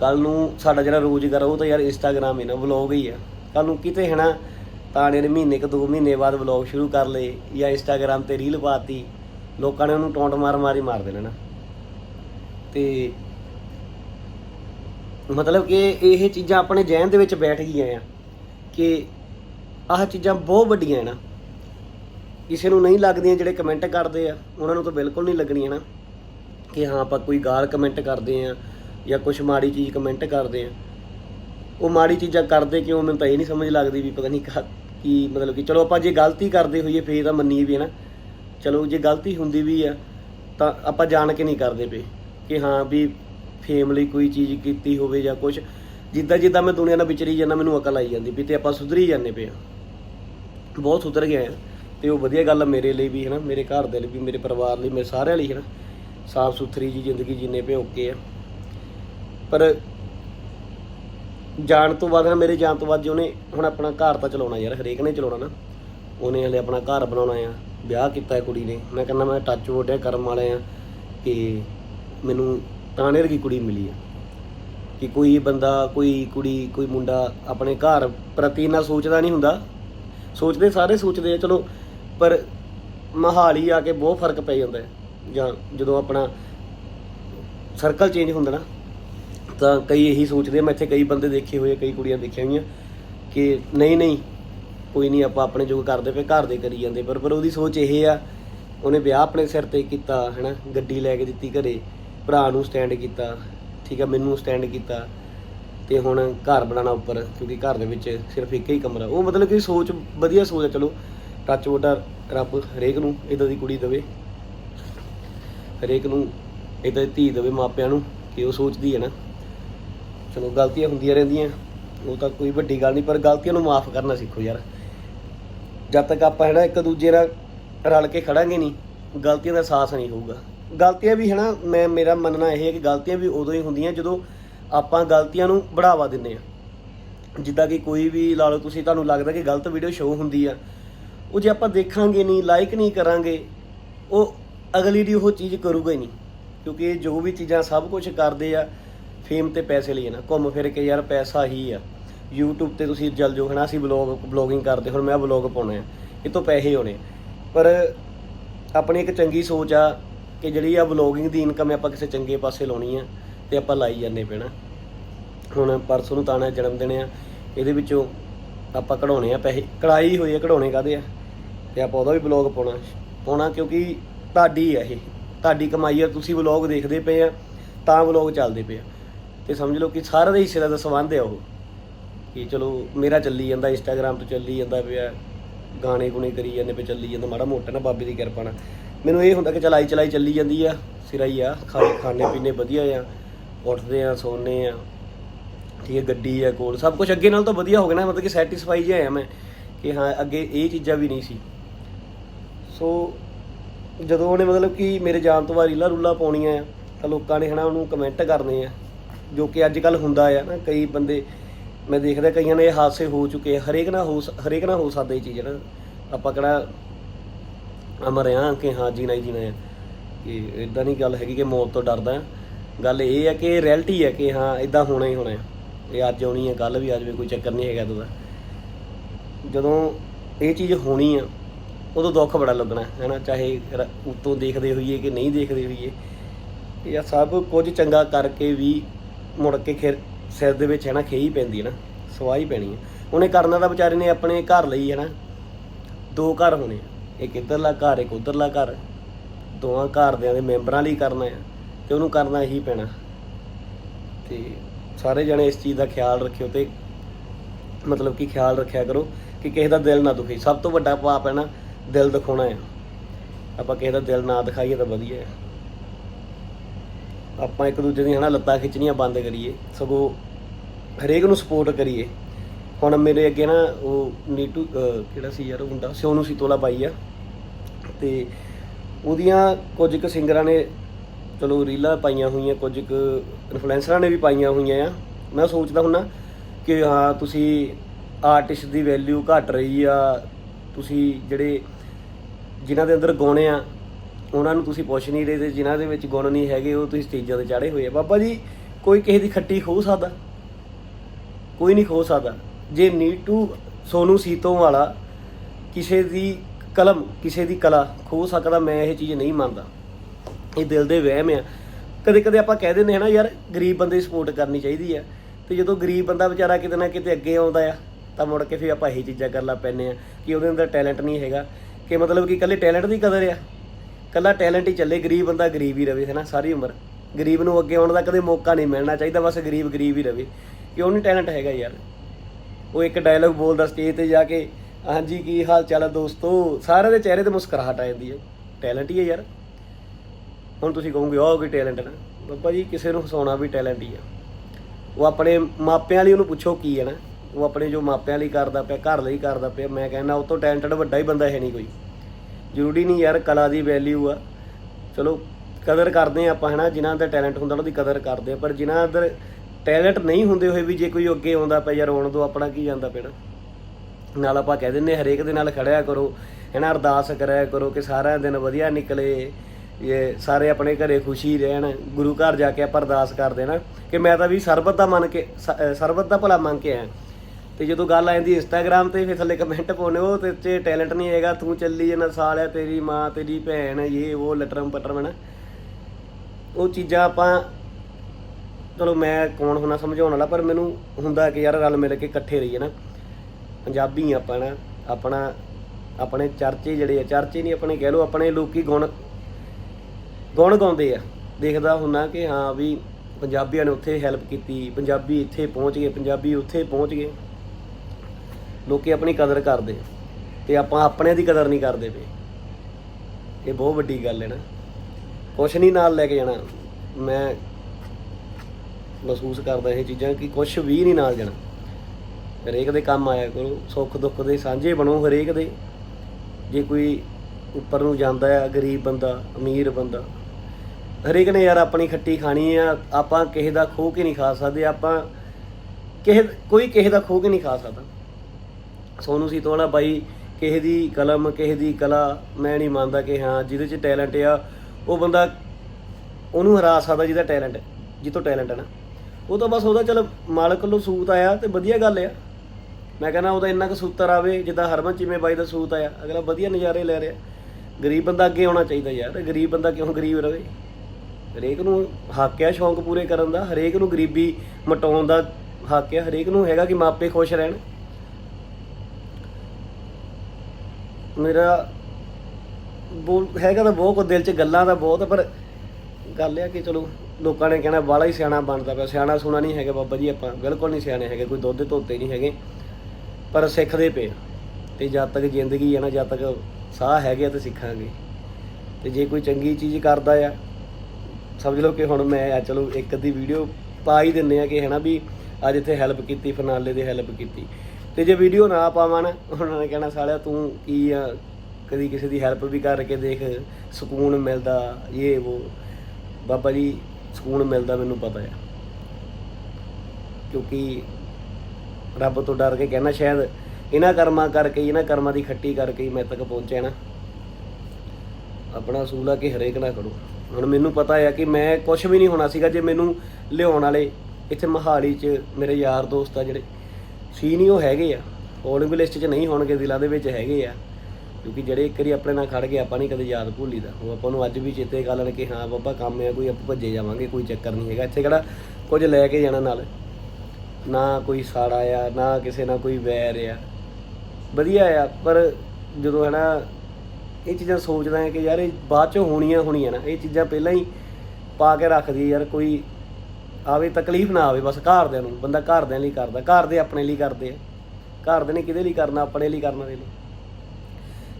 ਕੱਲ ਨੂੰ ਸਾਡਾ ਜਿਹੜਾ ਰੋਜ਼ਗਾਰ ਆ, ਉਹ ਤਾਂ ਯਾਰ ਇੰਸਟਾਗ੍ਰਾਮ ਹੀ ਨਾ ਵਲੌਗ ਹੀ ਆ। ਕੱਲ ਨੂੰ ਕਿਤੇ ਹੈ ਨਾ ਤਾਂ ਨੇ ਮਹੀਨੇ ਕੁ, ਦੋ ਮਹੀਨੇ ਬਾਅਦ ਵਲੌਗ ਸ਼ੁਰੂ ਕਰ ਲਏ ਜਾਂ ਇੰਸਟਾਗ੍ਰਾਮ ਤੇ ਰੀਲ ਪਾਤੀ ਲੋਕਾਂ ਨੇ ਉਹਨੂੰ ਟੌਂਟ ਮਾਰ ਮਾਰੀ ਮਾਰ ਦੇਣਾ ਨਾ। ਤੇ ਮਤਲਬ ਕਿ ਇਹ ਚੀਜ਼ਾਂ ਆਪਣੇ ਜਹਿਨ ਦੇ ਵਿੱਚ ਬੈਠ ਗਈਆਂ ਆ ਕਿ ਆਹ ਚੀਜ਼ਾਂ ਬਹੁਤ ਵੱਡੀਆਂ ਹੈ ਨਾ ਕਿਸੇ ਨੂੰ ਨਹੀਂ ਲੱਗਦੀਆਂ ਜਿਹੜੇ ਕਮੈਂਟ ਕਰਦੇ ਆ, ਉਹਨਾਂ ਨੂੰ ਤਾਂ ਬਿਲਕੁਲ ਨਹੀਂ ਲੱਗਣੀਆਂ ਨਾ। ਕਿ ਹਾਂ, ਆਪਾਂ ਕੋਈ ਗਾਲ ਕਮੈਂਟ ਕਰਦੇ ਆ ਜਾਂ ਕੁਝ ਮਾੜੀ ਚੀਜ਼ ਕਮੈਂਟ ਕਰਦੇ ਆ। ਉਹ ਮਾੜੀ ਚੀਜ਼ਾਂ ਕਰਦੇ ਕਿਉਂ? ਮੈਨੂੰ ਤਾਂ ਇਹ ਨਹੀਂ ਸਮਝ ਲੱਗਦੀ ਵੀ ਪਤਾ ਨਹੀਂ ਕਾ ਕੀ ਮਤਲਬ ਕਿ ਚਲੋ ਆਪਾਂ ਜੇ ਗਲਤੀ ਕਰਦੇ ਹੋਈਏ, ਫੇਰ ਤਾਂ ਮੰਨੀਏ ਵੀ ਹੈ ਨਾ। ਚਲੋ, ਜੇ ਗਲਤੀ ਹੁੰਦੀ ਵੀ ਆ, ਤਾਂ ਆਪਾਂ ਜਾਣ ਕੇ ਨਹੀਂ ਕਰਦੇ ਪਏ। ਕਿ ਹਾਂ ਵੀ ਫੇਮ ਲਈ ਕੋਈ ਚੀਜ਼ ਕੀਤੀ ਹੋਵੇ ਜਾਂ ਕੁਝ ਜਿੱਦਾਂ ਜਿੱਦਾਂ ਮੈਂ ਦੁਨੀਆ ਨਾਲ ਵਿਚਰੀ ਜਾਂਦਾ, ਮੈਨੂੰ ਅਕਲ ਆਈ ਜਾਂਦੀ ਵੀ ਤੇ ਆਪਾਂ ਸੁਧਰੀ ਜਾਂਦੇ ਪਏ ਆ ਬਹੁਤ ਸੁਧਰ ਗਏ ਆ ਤੇ ਉਹ ਵਧੀਆ ਗੱਲ ਮੇਰੇ ਲਈ ਵੀ ਹੈ ਨਾ ਮੇਰੇ ਘਰ ਦੇ ਲਈ ਵੀ, ਮੇਰੇ ਪਰਿਵਾਰ ਲਈ, ਮੇਰੇ ਸਾਰਿਆਂ ਲਈ ਹੈ ਨਾ ਸਾਫ਼ ਸੁਥਰੀ ਜੀ ਜ਼ਿੰਦਗੀ ਜੀਨੇ ਪਏ ਓਕੇ ਆ। ਪਰ ਜਾਣ ਤੋਂ ਬਾਅਦ ਨਾ ਮੇਰੇ ਜਾਣ ਤੋਂ ਬਾਅਦ ਜੇ ਉਹਨੇ ਹੁਣ ਆਪਣਾ ਘਰ ਤਾਂ ਚਲਾਉਣਾ ਯਾਰ, ਹਰੇਕ ਨੇ ਚਲਾਉਣਾ ਨਾ। ਉਹਨੇ ਹਲੇ ਆਪਣਾ ਘਰ ਬਣਾਉਣਾ ਆ, ਵਿਆਹ ਕੀਤਾ ਹੈ ਕੁੜੀ ਨੇ। ਮੈਂ ਕਹਿੰਦਾ ਮੈਂ ਟੱਚ ਵੋਟਿਆ ਕਰਮ ਵਾਲੇ ਆ ਕਿ ਮੈਨੂੰ ਤਾਣੇ ਵਰਗੀ ਕੁੜੀ ਮਿਲੀ ਆ। ਕਿ ਕੋਈ ਬੰਦਾ, ਕੋਈ ਕੁੜੀ, ਕੋਈ ਮੁੰਡਾ ਆਪਣੇ ਘਰ ਪ੍ਰਤੀ ਨਾ ਸੋਚਦਾ ਨਹੀਂ ਹੁੰਦਾ। ਸੋਚਦੇ ਸਾਰੇ ਸੋਚਦੇ ਆ, ਚਲੋ, ਪਰ ਮਹਾਲੀ ਆ ਕੇ ਬਹੁਤ ਫ਼ਰਕ ਪੈ ਜਾਂਦਾ ਹੈ। ਜਾਂ ਜਦੋਂ ਆਪਣਾ ਸਰਕਲ ਚੇਂਜ ਹੁੰਦਾ ਨਾ, ਤਾਂ ਕਈ ਇਹੀ ਸੋਚਦੇ ਮੈਂ ਇੱਥੇ ਕਈ ਬੰਦੇ ਦੇਖੇ ਹੋਏ ਕਈ ਕੁੜੀਆਂ ਦੇਖੀਆਂ ਹੋਈਆਂ, ਕਿ ਨਹੀਂ ਨਹੀਂ, ਕੋਈ ਨਹੀਂ, ਆਪਾਂ ਆਪਣੇ ਜੋ ਕਰਦੇ ਪਏ, ਘਰ ਦੇ ਕਰੀ ਜਾਂਦੇ। ਪਰ ਪਰ ਉਹਦੀ ਸੋਚ ਇਹ ਆ, ਉਹਨੇ ਵਿਆਹ ਆਪਣੇ ਸਿਰ ਤੇ ਕੀਤਾ, ਹੈਨਾ, ਗੱਡੀ ਲੈ ਕੇ ਦਿੱਤੀ ਘਰੇ। ਭਰਾ ਨੂੰ ਸਟੈਂਡ ਕੀਤਾ, ਠੀਕ ਆ, ਮੈਨੂੰ ਸਟੈਂਡ ਕੀਤਾ ਤੇ ਹੁਣ ਘਰ ਬਣਾਉਣਾ ਉੱਪਰ, ਕਿਉਂਕਿ ਘਰ ਦੇ ਵਿੱਚ ਸਿਰਫ ਇੱਕ ਹੀ ਕਮਰਾ, ਉਹ ਮਤਲਬ ਕਿ ਸੋਚ, ਵਧੀਆ ਸੋਚ ਆ, ਚਲੋ ਟੱਚ ਵੋਟਾ ਰੱਬ ਹਰੇਕ ਨੂੰ ਇਦਾਂ ਦੀ ਕੁੜੀ ਦੇਵੇ, ਹਰੇਕ ਨੂੰ ਇਦਾਂ ਦੀ ਧੀ ਦੇਵੇ ਮਾਪਿਆਂ ਨੂੰ, ਕਿ ਉਹ ਸੋਚਦੀ ਹੈ ਨਾ। ਚਲੋ, ਗਲਤੀਆਂ ਹੁੰਦੀਆਂ ਰਹਿੰਦੀਆਂ, ਉਹ ਤਾਂ ਕੋਈ ਵੱਡੀ ਗੱਲ ਨਹੀਂ, ਪਰ ਗਲਤੀਆਂ ਨੂੰ ਮਾਫ ਕਰਨਾ ਸਿੱਖੋ ਯਾਰ। ਜਦ ਤੱਕ ਆਪਾਂ ਹੈ ਨਾ ਇੱਕ ਦੂਜੇ ਨਾਲ ਰਲ ਕੇ ਖੜਾਂਗੇ ਨਹੀਂ, ਗਲਤੀਆਂ ਦਾ ਸਾਹਸ ਨਹੀਂ ਹੋਊਗਾ। ਗਲਤੀਆਂ ਵੀ ਹੈਨਾ, ਮੈਂ, ਮੇਰਾ ਮੰਨਣਾ ਇਹ ਹੈ ਕਿ ਗਲਤੀਆਂ ਵੀ ਉਦੋਂ ਹੀ ਹੁੰਦੀਆਂ ਜਦੋਂ ਆਪਾਂ ਗਲਤੀਆਂ ਨੂੰ ਬੜਾਵਾ ਦਿੰਦੇ ਆ ਜਿੱਦਾਂ ਕਿ ਕੋਈ ਵੀ, ਲਾ ਲਓ ਤੁਸੀਂ, ਤੁਹਾਨੂੰ ਲੱਗਦਾ ਕਿ ਗਲਤ ਵੀਡੀਓ ਸ਼ੋਅ ਹੁੰਦੀ ਆ, ਉਹ ਜੇ ਆਪਾਂ ਦੇਖਾਂਗੇ ਨਹੀਂ ਲਾਈਕ ਨਹੀਂ ਕਰਾਂਗੇ, ਉਹ ਅਗਲੀ ਦੀ ਉਹ ਚੀਜ਼ ਕਰੂਗਾ ਹੀ ਨਹੀਂ। ਕਿਉਂਕਿ ਇਹ ਜੋ ਵੀ ਚੀਜ਼ਾਂ ਸਭ ਕੁਝ ਕਰਦੇ ਆ ਫੇਮ ਤੇ ਪੈਸੇ ਲਈ ਨਾ, ਘੁੰਮ ਫਿਰ ਕੇ ਯਾਰ ਪੈਸਾ ਹੀ ਆ। YouTube ਤੇ ਤੁਸੀਂ ਜਲ ਜੋ ਹਨਾ, ਅਸੀਂ ਬਲੌਗ ਬਲੌਗਿੰਗ ਕਰਦੇ, ਹੁਣ ਮੈਂ ਬਲੌਗ ਪਾਉਣਾ ਆ, ਇਹ ਤੋਂ ਪੈਸੇ ਹੋਣੇ ਪਰ ਆਪਣੀ ਇੱਕ ਚੰਗੀ ਸੋਚ ਆ ਕਿ ਜਿਹੜੀ ਆ ਵਲੋਗਿੰਗ ਦੀ ਇਨਕਮ ਆਪਾਂ ਕਿਸੇ ਚੰਗੇ ਪਾਸੇ ਲਾਉਣੀ ਆ ਤੇ ਆਪਾਂ ਲਾਈ ਜਾਂਦੇ ਪੈਣਾ ਹੁਣ ਪਰਸੋਂ ਨੂੰ ਤਾਣਾ ਜਨਮ ਦਿਨ ਆ, ਇਹਦੇ ਵਿੱਚੋਂ ਆਪਾਂ ਕਢਾਉਣੇ ਆ ਪੈਸੇ। ਕਢਾਈ ਹੋਈ ਆ, ਕਢਾਉਣੇ ਕਾਦੇ ਆ? ਤੇ ਆਪਾਂ ਉਹਦਾ ਵੀ ਬਲੌਗ ਪਾਉਣਾ। ਪਾਉਣਾ ਕਿਉਂਕਿ ਤੁਹਾਡੀ ਆ ਇਹ। ਤੁਹਾਡੀ ਕਮਾਈ ਆ, ਤੁਸੀਂ ਬਲੌਗ ਦੇਖਦੇ ਪਏ ਆ, ਤਾਂ ਬਲੌਗ ਚੱਲਦੇ ਪਏ ਆ। ਤੇ ਸਮਝ ਲਓ ਕਿ ਸਾਰਾ ਦੇ ਹਿੱਸੇ ਦਾ ਸੰਬੰਧ ਆ ਉਹ। ਕਿ ਚਲੋ ਮੇਰਾ ਚੱਲੀ ਜਾਂਦਾ ਇੰਸਟਾਗ੍ਰam ਤੋਂ ਚੱਲੀ ਜਾਂਦਾ ਪਿਆ। ਗਾਣੇ ਗੁਣੇ ਕਰੀ ਜਾਂਦੇ ਪਏ, ਚੱਲੀ ਜਾਂਦਾ। ਮਾੜਾ ਮੋਟਾ ਨਾ ਬਾਬੇ ਦੀ ਕਿਰਪਾ ਨਾਲ। ਮੈਨੂੰ ਇਹ ਹੁੰਦਾ ਕਿ ਚਲਾਈ ਚਲਾਈ ਚੱਲੀ ਜਾਂਦੀ ਆ, ਸਿਰਾ ਹੀ ਆ ਖਾਣੇ ਖਾਣੇ ਪੀਣੇ ਵਧੀਆ ਆ, ਉੱਠਦੇ ਆ, ਸੌਂਦੇ ਆ, ਠੀਕ ਹੈ ਗੱਡੀ ਆ, ਕੋਲ ਸਭ ਕੁਝ ਅੱਗੇ ਨਾਲ ਤਾਂ ਵਧੀਆ ਹੋ ਗਿਆ ਨਾ, ਮਤਲਬ ਕਿ ਸੈਟੀਸਫਾਈ ਜਿਹਾ ਆ ਮੈਂ ਕਿ ਹਾਂ, ਅੱਗੇ ਇਹ ਚੀਜ਼ਾਂ ਵੀ ਨਹੀਂ ਸੀ। ਸੋ ਜਦੋਂ ਉਹਨੇ ਮਤਲਬ ਕਿ ਮੇਰੇ ਜਾਣ ਤੋਂ ਬਾਅਦ ਰੀਲਾ ਰੂਲਾ ਪਾਉਣੀਆਂ ਆ, ਤਾਂ ਲੋਕਾਂ ਨੇ ਹਨਾ ਉਹਨੂੰ ਕਮੈਂਟ ਕਰਨੇ ਆ, ਜੋ ਕਿ ਅੱਜ ਕੱਲ ਹੁੰਦਾ ਆ ਨਾ, ਕਈ ਬੰਦੇ, ਮੈਂ ਦੇਖਦਾ ਕਈਆਂ ਨੇ ਇਹ ਹਾਦਸੇ ਹੋ ਚੁੱਕੇ ਹਰੇਕ ਨਾਲ ਹੋ ਹਰੇਕ ਨਾਲ ਹੋ ਸਕਦਾ ਇਹ ਚੀਜ਼ ਨਾ ਆਪਾਂ ਕਿਹੜਾ ਅਮਰ ਆ ਕਿ ਹਾਂ ਜੀਣਾ ਹੀ ਜੀਣਾ ਆ ਕਿ ਇਦਾਂ ਨਹੀਂ ਗੱਲ ਹੈਗੀ ਕਿ ਮੌਤ ਤੋਂ ਡਰਦਾ ਆ। ਗੱਲ ਇਹ ਹੈ ਕਿ ਇਹ ਰਿਐਲਿਟੀ ਹੈ ਕਿ ਹਾਂ ਇਦਾਂ ਹੋਣਾ ਹੀ ਹੋਣਾ ਹੈ। ਇਹ ਅੱਜ ਆਉਣੀ ਹੈ ਕੱਲ ਵੀ ਆ ਜਾਵੇ ਕੋਈ ਚੱਕਰ ਨਹੀਂ ਹੈਗਾ ਇਹਦਾ। ਜਦੋਂ ਇਹ ਚੀਜ਼ ਹੋਣੀ ਆ, ਉਦੋਂ ਦੁੱਖ ਬੜਾ ਲੱਗਣਾ ਹੈ ਨਾ ਚਾਹੇ ਰ- ਉੱਤੋਂ ਦੇਖਦੇ ਹੋਈਏ ਕਿ ਨਹੀਂ ਦੇਖਦੇ ਹੋਈਏ। ਇਹ ਸਭ ਕੁਝ ਚੰਗਾ ਕਰਕੇ ਵੀ ਮੁੜ ਕੇ ਖਿਰ ਸਿਰ ਦੇ ਵਿੱਚ ਹੈ ਨਾ ਖੇਈ ਪੈਂਦੀ ਹੈ ਨਾ? ਸਵਾਹੀ ਪੈਣੀ ਹੈ। ਉਹਨੇ ਕਰਨਾ ਤਾਂ ਵਿਚਾਰੇ ਨੇ ਆਪਣੇ ਘਰ ਲਈ ਹੈ ਨਾ ਦੋ ਘਰ ਹੋਣੇ ਆ। ਇੱਕ ਇੱਧਰਲਾ ਘਰ, ਇੱਕ ਉੱਧਰਲਾ ਘਰ। ਦੋਵਾਂ ਘਰਦਿਆਂ ਦੇ ਮੈਂਬਰਾਂ ਲਈ ਕਰਨਾ ਹੈ ਤੇ ਉਹਨੂੰ ਕਰਨਾ ਹੀ ਪੈਣਾ। ਤੇ ਸਾਰੇ ਜਣੇ ਇਸ ਚੀਜ਼ ਦਾ ਖਿਆਲ ਰੱਖਿਓ ਤੇ ਮਤਲਬ ਕਿ ਖਿਆਲ ਰੱਖਿਆ ਕਰੋ ਕਿ ਕਿਸੇ ਦਾ ਦਿਲ ਨਾ ਦੁਖੇ। ਸਭ ਤੋਂ ਵੱਡਾ ਪਾਪ ਹੈ ਨਾ, ਦਿਲ ਦਿਖਾਉਣਾ ਹੈ ਆਪਾਂ ਕਿਸੇ ਦਾ ਦਿਲ ਨਾ ਦਿਖਾਈਏ ਤਾਂ ਵਧੀਆ ਹੈ ਆਪਾਂ ਇੱਕ ਦੂਜੇ ਦੀਆਂ ਹਨਾ ਲੱਤਾਂ ਖਿੱਚਣੀਆਂ ਬੰਦ ਕਰੀਏ। ਸਗੋਂ ਹਰੇਕ ਨੂੰ ਸਪੋਰਟ ਕਰੀਏ। ਹੁਣ ਮੇਰੇ ਅੱਗੇ ਨਾ ਉਹ ਨੀਟੂ, ਅਹ ਕਿਹੜਾ ਸੀ ਯਾਰ ਉਹ ਮੁੰਡਾ? ਸੋਨੂ ਸੀਤੋਲਾ ਬਾਈ ਆ। ਤੇ ਉਹਦੀਆਂ ਕੁਝ ਕੁ ਸਿੰਗਰਾਂ ਨੇ, ਚਲੋ ਰੀਲਾਂ ਪਾਈਆਂ ਹੋਈਆਂ, ਕੁਝ ਕੁ ਇਨਫਲੂਐਂਸਰਾਂ ਨੇ ਵੀ ਪਾਈਆਂ ਹੋਈਆਂ ਆ। ਮੈਂ ਸੋਚਦਾ ਹੁੰਨਾ ਕਿ ਹਾਂ, ਤੁਸੀਂ ਆਰਟਿਸਟ ਦੀ ਵੈਲਿਊ ਘਟ ਰਹੀ ਆ। ਤੁਸੀਂ ਜਿਹੜੇ ਜਿਨ੍ਹਾਂ ਦੇ ਅੰਦਰ ਗੁਣ ਆ, ਉਹਨਾਂ ਨੂੰ ਤੁਸੀਂ ਪੁੱਛ ਨਹੀਂ ਰਹੇ ਤੇ ਜਿਨ੍ਹਾਂ ਦੇ ਵਿੱਚ ਗੁਣ ਨਹੀਂ ਹੈਗੇ, ਉਹ ਤੁਸੀਂ ਸਟੇਜਾਂ ਤੇ ਚਾੜੇ ਹੋਏ ਆ। ਬਾਬਾ ਜੀ, ਕੋਈ ਕਿਸੇ ਦੀ ਖੱਟੀ ਖੋ ਸਕਦਾ? ਕੋਈ ਨਹੀਂ ਖੋ ਸਕਦਾ। ਜੇ ਨੀਟੂ ਸੋਨੂ ਸੀਤੋਂ ਵਾਲਾ ਕਿਸੇ ਦੀ ਕਲਮ, ਕਿਸੇ ਦੀ ਕਲਾ ਖੋ ਸਕਦਾ, ਮੈਂ ਇਹ ਚੀਜ਼ ਨਹੀਂ ਮੰਨਦਾ। ਇਹ ਦਿਲ ਦੇ ਵਹਿਮ ਆ। ਕਦੇ ਕਦੇ ਆਪਾਂ ਕਹਿ ਦਿੰਦੇ ਹਾਂ ਨਾ, ਯਾਰ ਗਰੀਬ ਬੰਦੇ ਦੀ ਸਪੋਰਟ ਕਰਨੀ ਚਾਹੀਦੀ ਆ। ਤੇ ਜਦੋਂ ਗਰੀਬ ਬੰਦਾ ਵਿਚਾਰਾ ਕਿਤੇ ਨਾ ਕਿਤੇ ਅੱਗੇ ਆਉਂਦਾ ਆ, ਤਾਂ ਮੁੜ ਕੇ ਫਿਰ ਆਪਾਂ ਇਹ ਚੀਜ਼ਾਂ ਕਰਨ ਲੱਗ ਪੈਂਦੇ ਆ ਕਿ ਉਹਦੇ ਅੰਦਰ ਟੈਲੈਂਟ ਨਹੀਂ ਹੈਗਾ। ਕਿ ਮਤਲਬ ਕਿ ਇਕੱਲੇ ਟੈਲੈਂਟ ਦੀ ਕਦਰ ਆ। ਕੱਲਾ ਟੈਲੈਂਟ ਹੀ ਚੱਲੇ, ਗਰੀਬ ਬੰਦਾ ਗਰੀਬ ਹੀ ਰਵੇ, ਹੈ ਨਾ, ਸਾਰੀ ਉਮਰ। ਗਰੀਬ ਨੂੰ ਅੱਗੇ ਆਉਣ ਦਾ ਕਦੇ ਮੌਕਾ ਨਹੀਂ ਮਿਲਣਾ ਚਾਹੀਦਾ, ਬਸ ਗਰੀਬ ਗਰੀਬ ਹੀ ਰਵੇ। ਕਿਉਂ ਨਹੀਂ ਟੈਲੈਂਟ ਹੈਗਾ ਯਾਰ? ਉਹ ਇੱਕ ਡਾਇਲੌਗ ਬੋਲਦਾ ਸਟੇਜ ਤੇ ਜਾ ਕੇ, ਹਾਂਜੀ, ਕੀ ਹਾਲ ਚਾਲ ਹੈ ਦੋਸਤੋ? ਸਾਰਿਆਂ ਦੇ ਚਿਹਰੇ ਤੇ ਮੁਸਕਰਾਹਟ ਆ ਜਾਂਦੀ ਹੈ। ਟੈਲੈਂਟ ਹੀ ਹੈ ਯਾਰ। ਹੁਣ ਤੁਸੀਂ ਕਹੋਗੇ ਉਹ ਕੋਈ ਟੈਲੈਂਟ ਨਾ। ਬਾਬਾ ਜੀ, ਕਿਸੇ ਨੂੰ ਹਸਾਉਣਾ ਵੀ ਟੈਲੈਂਟ ਹੀ ਆ। ਉਹ ਆਪਣੇ ਮਾਪਿਆਂ ਲਈ ਉਹਨੂੰ ਪੁੱਛੋ ਕੀ ਹੈ ਨਾ। ਉਹ ਆਪਣੇ ਜੋ ਮਾਪਿਆਂ ਲਈ ਕਰਦਾ ਪਿਆ, ਘਰ ਲਈ ਕਰਦਾ ਪਿਆ, ਮੈਂ ਕਹਿੰਦਾ, ਉਹ ਤੋਂ ਟੈਲੈਂਟਡ ਵੱਡਾ ਹੀ ਬੰਦਾ ਹੈ ਨਹੀਂ ਕੋਈ। ਜ਼ਰੂਰੀ ਨਹੀਂ ਯਾਰ, ਕਲਾ ਦੀ ਵੈਲਿਊ ਆ। ਚਲੋ, ਕਦਰ ਕਰਦੇ ਆ ਆਪਾਂ ਹਨਾ ਜਿਨ੍ਹਾਂ ਦਾ ਟੈਲੈਂਟ ਹੁੰਦਾ, ਉਹਨਾਂ ਦੀ ਕਦਰ ਕਰਦੇ ਆ ਪਰ ਜਿਨ੍ਹਾਂ ਅੰਦਰ ਟੈਲੈਂਟ ਨਹੀਂ ਹੁੰਦੇ ਹੋਏ ਵੀ ਜੇ ਕੋਈ ਅੱਗੇ ਆਉਂਦਾ ਪਿਆ ਯਾਰ ਆਉਣ ਦੋ, ਆਪਣਾ ਕੀ ਜਾਂਦਾ ਪੈਣਾ ਨਾਲ ਆਪਾਂ ਕਹਿ ਦਿੰਦੇ ਹਰੇਕ ਦੇ ਨਾਲ ਖੜਿਆ ਕਰੋ, ਹੈਨਾ, ਅਰਦਾਸ ਕਰਿਆ ਕਰੋ ਕਿ ਸਾਰਾ ਦਿਨ ਵਧੀਆ ਨਿਕਲੇ ਇਹ ਸਾਰੇ ਆਪਣੇ ਘਰੇ ਖੁਸ਼ੀ ਰਹਿਣ, ਗੁਰੂ ਘਰ ਜਾ ਕੇ ਆਪਾਂ ਅਰਦਾਸ ਕਰਦੇ ਨਾ, ਕਿ ਮੈਂ ਤਾਂ ਵੀ ਸਰਬਤ ਦਾ ਮੰਨ ਕੇ ਸਰਬਤ ਦਾ ਭਲਾ ਮੰਗ ਕੇ ਆਇਆ। ਤੇ ਜਦੋਂ ਗੱਲ ਆ ਜਾਂਦੀ ਇੰਸਟਾਗ੍ਰam ਤੇ, ਫਿਰ ਥੱਲੇ ਕਮੈਂਟ ਪਾਉਣੇ ਉਹ ਤੇ ਚ ਟੈਲੈਂਟ ਨਹੀਂ ਹੈਗਾ, ਤੂੰ ਚੱਲੀ ਜਨਾ ਸਾਲਿਆ, ਤੇਰੀ ਮਾਂ, ਤੇਰੀ ਭੈਣ, ਇਹ, ਉਹ ਲਟਰਮ ਪਟਰਮ ਨਾ ਉਹ ਚੀਜ਼ਾਂ ਆਪਾਂ ਚਲੋ ਮੈਂ ਕੌਣ ਹੋਣਾ ਸਮਝਾਉਣ ਵਾਲਾ ਪਰ ਮੈਨੂੰ ਹੁੰਦਾ ਕਿ ਯਾਰ ਰਲ ਮਿਲ ਕੇ ਇਕੱਠੇ ਰਹੀਏ ਨਾ। ਪੰਜਾਬੀ ਆ ਆਪਾਂ ਨਾ ਆਪਣਾ ਆਪਣੇ ਚਰਚੇ ਜਿਹੜੇ ਆ ਚਰਚੇ ਨਹੀਂ ਆਪਣੇ ਕਹਿ ਲਓ ਆਪਣੇ ਲੋਕੀ ਗੁਣ ਗੁਣ ਗਾਉਂਦੇ ਆ। ਦੇਖਦਾ ਹੁੰਨਾ ਕਿ ਹਾਂ ਵੀ ਪੰਜਾਬੀਆਂ ਨੇ ਉੱਥੇ ਹੈਲਪ ਕੀਤੀ ਪੰਜਾਬੀ ਇੱਥੇ ਪਹੁੰਚ ਗਏ ਪੰਜਾਬੀ ਉੱਥੇ ਪਹੁੰਚ ਗਏ। ਲੋਕੀ ਆਪਣੀ ਕਦਰ ਕਰਦੇ ਆ, ਤੇ ਆਪਾਂ ਆਪਣੇ ਦੀ ਕਦਰ ਨਹੀਂ ਕਰਦੇ ਪਏ। ਇਹ ਬਹੁਤ ਵੱਡੀ ਗੱਲ ਹੈ ਨਾ। ਕੁਛ ਨਹੀਂ ਨਾਲ ਲੈ ਕੇ ਜਾਣਾ। ਮੈਂ ਮਹਿਸੂਸ ਕਰਦਾ ਇਹ ਚੀਜ਼ਾਂ ਕਿ ਕੁਛ ਵੀ ਨਹੀਂ ਨਾਲ ਜਾਣਾ। ਹਰੇਕ ਦੇ ਕੰਮ ਆਇਆ ਕਰੋ, ਸੁੱਖ ਦੁੱਖ ਦੇ ਸਾਂਝੇ ਬਣੋ ਹਰੇਕ ਦੇ। ਜੇ ਕੋਈ ਉੱਪਰ ਨੂੰ ਜਾਂਦਾ ਆ, ਗਰੀਬ ਬੰਦਾ, ਅਮੀਰ ਬੰਦਾ, ਹਰੇਕ ਨੇ ਯਾਰ ਆਪਣੀ ਖੱਟੀ ਖਾਣੀ ਆ, ਆਪਾਂ ਕਿਸੇ ਦਾ ਖੋ ਕੇ ਨਹੀਂ ਖਾ ਸਕਦੇ, ਆਪਾਂ ਕਿਸੇ, ਕੋਈ ਕਿਸੇ ਦਾ ਖੋ ਕੇ ਨਹੀਂ ਖਾ ਸਕਦਾ। ਸੋਨੂ ਸੀਤੋ ਵਾਲਾ ਬਾਈ, ਕਿਸੇ ਦੀ ਕਲਮ, ਕਿਸੇ ਦੀ ਕਲਾ, ਮੈਂ ਨਹੀਂ ਮੰਨਦਾ ਕਿ ਹਾਂ, ਜਿਹਦੇ 'ਚ ਟੈਲੈਂਟ ਆ, ਉਹ ਬੰਦਾ ਉਹਨੂੰ ਹਰਾ ਸਕਦਾ ਜਿਹਦਾ ਟੈਲੈਂਟ ਜਿੱਤੋਂ ਟੈਲੈਂਟ ਹੈ ਨਾ। ਉਹ ਤਾਂ ਬਸ ਉਹਦਾ ਚਲ ਮਾਲਕ ਵੱਲੋਂ ਸੂਤ ਆਇਆ ਤੇ ਵਧੀਆ ਗੱਲ ਆ। ਮੈਂ ਕਹਿੰਦਾ ਉਹਦਾ ਇੰਨਾ ਕੁ ਸੂਤਰ ਆਵੇ, ਜਿੱਦਾਂ ਹਰਮਨ ਚੀਮੇ ਬਾਈ ਦਾ ਸੂਤ ਆਇਆ। ਅਗਲਾ ਵਧੀਆ ਨਜ਼ਾਰੇ ਲੈ ਰਿਹਾ। ਗਰੀਬ ਬੰਦਾ ਅੱਗੇ ਆਉਣਾ ਚਾਹੀਦਾ ਯਾਰ ਗਰੀਬ ਬੰਦਾ ਕਿਉਂ ਗਰੀਬ ਰਵੇ? ਹਰੇਕ ਨੂੰ ਹੱਕ ਆ ਸ਼ੌਂਕ ਪੂਰੇ ਕਰਨ ਦਾ, ਹਰੇਕ ਨੂੰ ਗਰੀਬੀ ਮਟਾਉਣ ਦਾ ਹੱਕ ਆ ਹਰੇਕ ਨੂੰ ਹੈਗਾ ਕਿ ਮਾਪੇ ਖੁਸ਼ ਰਹਿਣ। ਮੇਰਾ ਬੋਲ ਹੈਗਾ ਤਾਂ ਬਹੁਤ ਕੁਝ ਦਿਲ 'ਚ ਗੱਲਾਂ ਤਾਂ ਬਹੁਤ, ਪਰ ਗੱਲ ਆ ਕਿ ਚਲੋ ਲੋਕਾਂ ਨੇ ਕਹਿਣਾ ਬਾਲਾ ਹੀ ਸਿਆਣਾ ਬਣਦਾ ਪਿਆ। ਸਿਆਣਾ ਸੁਣਾ ਨਹੀਂ ਹੈਗਾ ਬਾਬਾ ਜੀ ਆਪਾਂ। ਬਿਲਕੁਲ ਨਹੀਂ ਸਿਆਣੇ ਹੈਗੇ, ਕੋਈ ਦੁੱਧ ਧੋਤੇ ਨਹੀਂ ਹੈਗੇ। ਪਰ ਸਿੱਖਦੇ ਪਏ ਆ। ਤੇ ਜਦ ਤੱਕ ਜ਼ਿੰਦਗੀ ਹੈ ਨਾ, ਜਦ ਤੱਕ ਸਾਹ ਹੈਗੇ ਆ ਤੇ ਸਿੱਖਾਂਗੇ। ਤੇ ਜੇ ਕੋਈ ਚੰਗੀ ਚੀਜ਼ ਕਰਦਾ ਆ, ਸਮਝ ਲਓ ਕਿ ਹੁਣ ਮੈਂ ਆ, ਚਲੋ ਇੱਕ ਅੱਧੀ ਵੀਡੀਓ ਪਾ ਹੀ ਦਿੰਨੇ ਆ ਕਿ ਹੈ ਨਾ ਵੀ ਅੱਜ ਇੱਥੇ ਹੈਲਪ ਕੀਤੀ ਫਰਨਾਲੇ ਦੇ ਹੈਲਪ ਕੀਤੀ। ਤੇ ਜੇ ਵੀਡੀਓ ਨਾ ਪਾਵਾਂ ਨਾ, ਉਹਨਾਂ ਨੇ ਕਹਿਣਾ, ਸਾਲਿਆ ਤੂੰ ਕੀ ਆ, ਕਦੀ ਕਿਸੇ ਦੀ ਹੈਲਪ ਵੀ ਕਰਕੇ ਦੇਖ, ਸਕੂਨ ਮਿਲਦਾ, ਇਹ, ਉਹ। ਬਾਬਾ ਜੀ ਸਕੂਨ ਮਿਲਦਾ ਮੈਨੂੰ ਪਤਾ ਆ ਕਿਉਂਕਿ ਰੱਬ ਤੋਂ ਡਰ ਕੇ ਕਹਿਣਾ ਸ਼ਾਇਦ ਇਹਨਾਂ ਕਰਮਾਂ ਕਰਕੇ, ਇਹਨਾਂ ਕਰਮਾਂ ਦੀ ਖੱਟੀ ਕਰਕੇ ਹੀ ਮੈਂ ਤੱਕ ਪਹੁੰਚਿਆ ਨਾ। ਆਪਣਾ ਅਸੂਲ ਆ ਕਿ ਹਰੇਕ ਨਾ ਕਰੋ। ਹੁਣ ਮੈਨੂੰ ਪਤਾ ਆ ਕਿ ਮੈਂ ਕੁਝ ਵੀ ਨਹੀਂ ਹੋਣਾ ਸੀਗਾ ਜੇ ਮੈਨੂੰ ਲਿਆਉਣ ਵਾਲੇ ਇੱਥੇ ਮਹਾਲੀ 'ਚ ਮੇਰੇ ਯਾਰ ਦੋਸਤ ਆ ਜਿਹੜੇ, ਸੀ ਨਹੀਂ ਉਹ ਹੈਗੇ ਆ। ਹੋਣ ਵੀ ਲਿਸਟ 'ਚ ਨਹੀਂ ਹੋਣਗੇ ਜ਼ਿਲ੍ਹਾ ਦੇ ਵਿੱਚ ਹੈਗੇ ਆ। ਕਿਉਂਕਿ ਜਿਹੜੇ ਇੱਕ ਵਾਰੀ ਆਪਣੇ ਨਾਲ ਖੜ ਗਏ, ਆਪਾਂ ਨਹੀਂ ਕਦੇ ਯਾਦ ਭੁੱਲੀਦਾ ਉਹ ਆਪਾਂ ਨੂੰ ਅੱਜ ਵੀ ਚੇਤੇ ਕਰ ਲੈਣ ਕਿ ਹਾਂ ਬਾਬਾ ਕੰਮ ਆ, ਕੋਈ ਆਪਾਂ ਭੱਜੇ ਜਾਵਾਂਗੇ, ਕੋਈ ਚੱਕਰ ਨਹੀਂ ਹੈਗਾ। ਇੱਥੇ ਕਿਹੜਾ ਕੁਝ ਲੈ ਕੇ ਜਾਣਾ ਨਾਲ? ਨਾ ਕੋਈ ਸਾੜਾ ਆ, ਨਾ ਕਿਸੇ ਨਾਲ ਕੋਈ ਵੈਰ ਆ। ਵਧੀਆ ਆ, ਪਰ ਜਦੋਂ ਹੈ ਨਾ ਇਹ ਚੀਜ਼ਾਂ ਸੋਚਦਾ ਹੈ ਕਿ ਯਾਰ ਇਹ ਬਾਅਦ ਚ ਹੋਣੀਆਂ ਹੋਣੀਆਂ ਨਾ। ਇਹ ਚੀਜ਼ਾਂ ਪਹਿਲਾਂ ਹੀ ਪਾ ਕੇ ਰੱਖਦੀ ਯਾਰ, ਕੋਈ ਆਵੇ, ਤਕਲੀਫ ਨਾ ਆਵੇ ਬਸ ਘਰਦਿਆਂ ਨੂੰ। ਬੰਦਾ ਘਰਦਿਆਂ ਲਈ ਕਰਦਾ, ਘਰ ਦੇ ਆਪਣੇ ਲਈ ਕਰਦੇ ਆ। ਘਰ ਦੇ ਨੇ ਕਿਹਦੇ ਲਈ ਕਰਨਾ, ਆਪਣੇ ਲਈ ਕਰਨਾ ਦੇ ਲਈ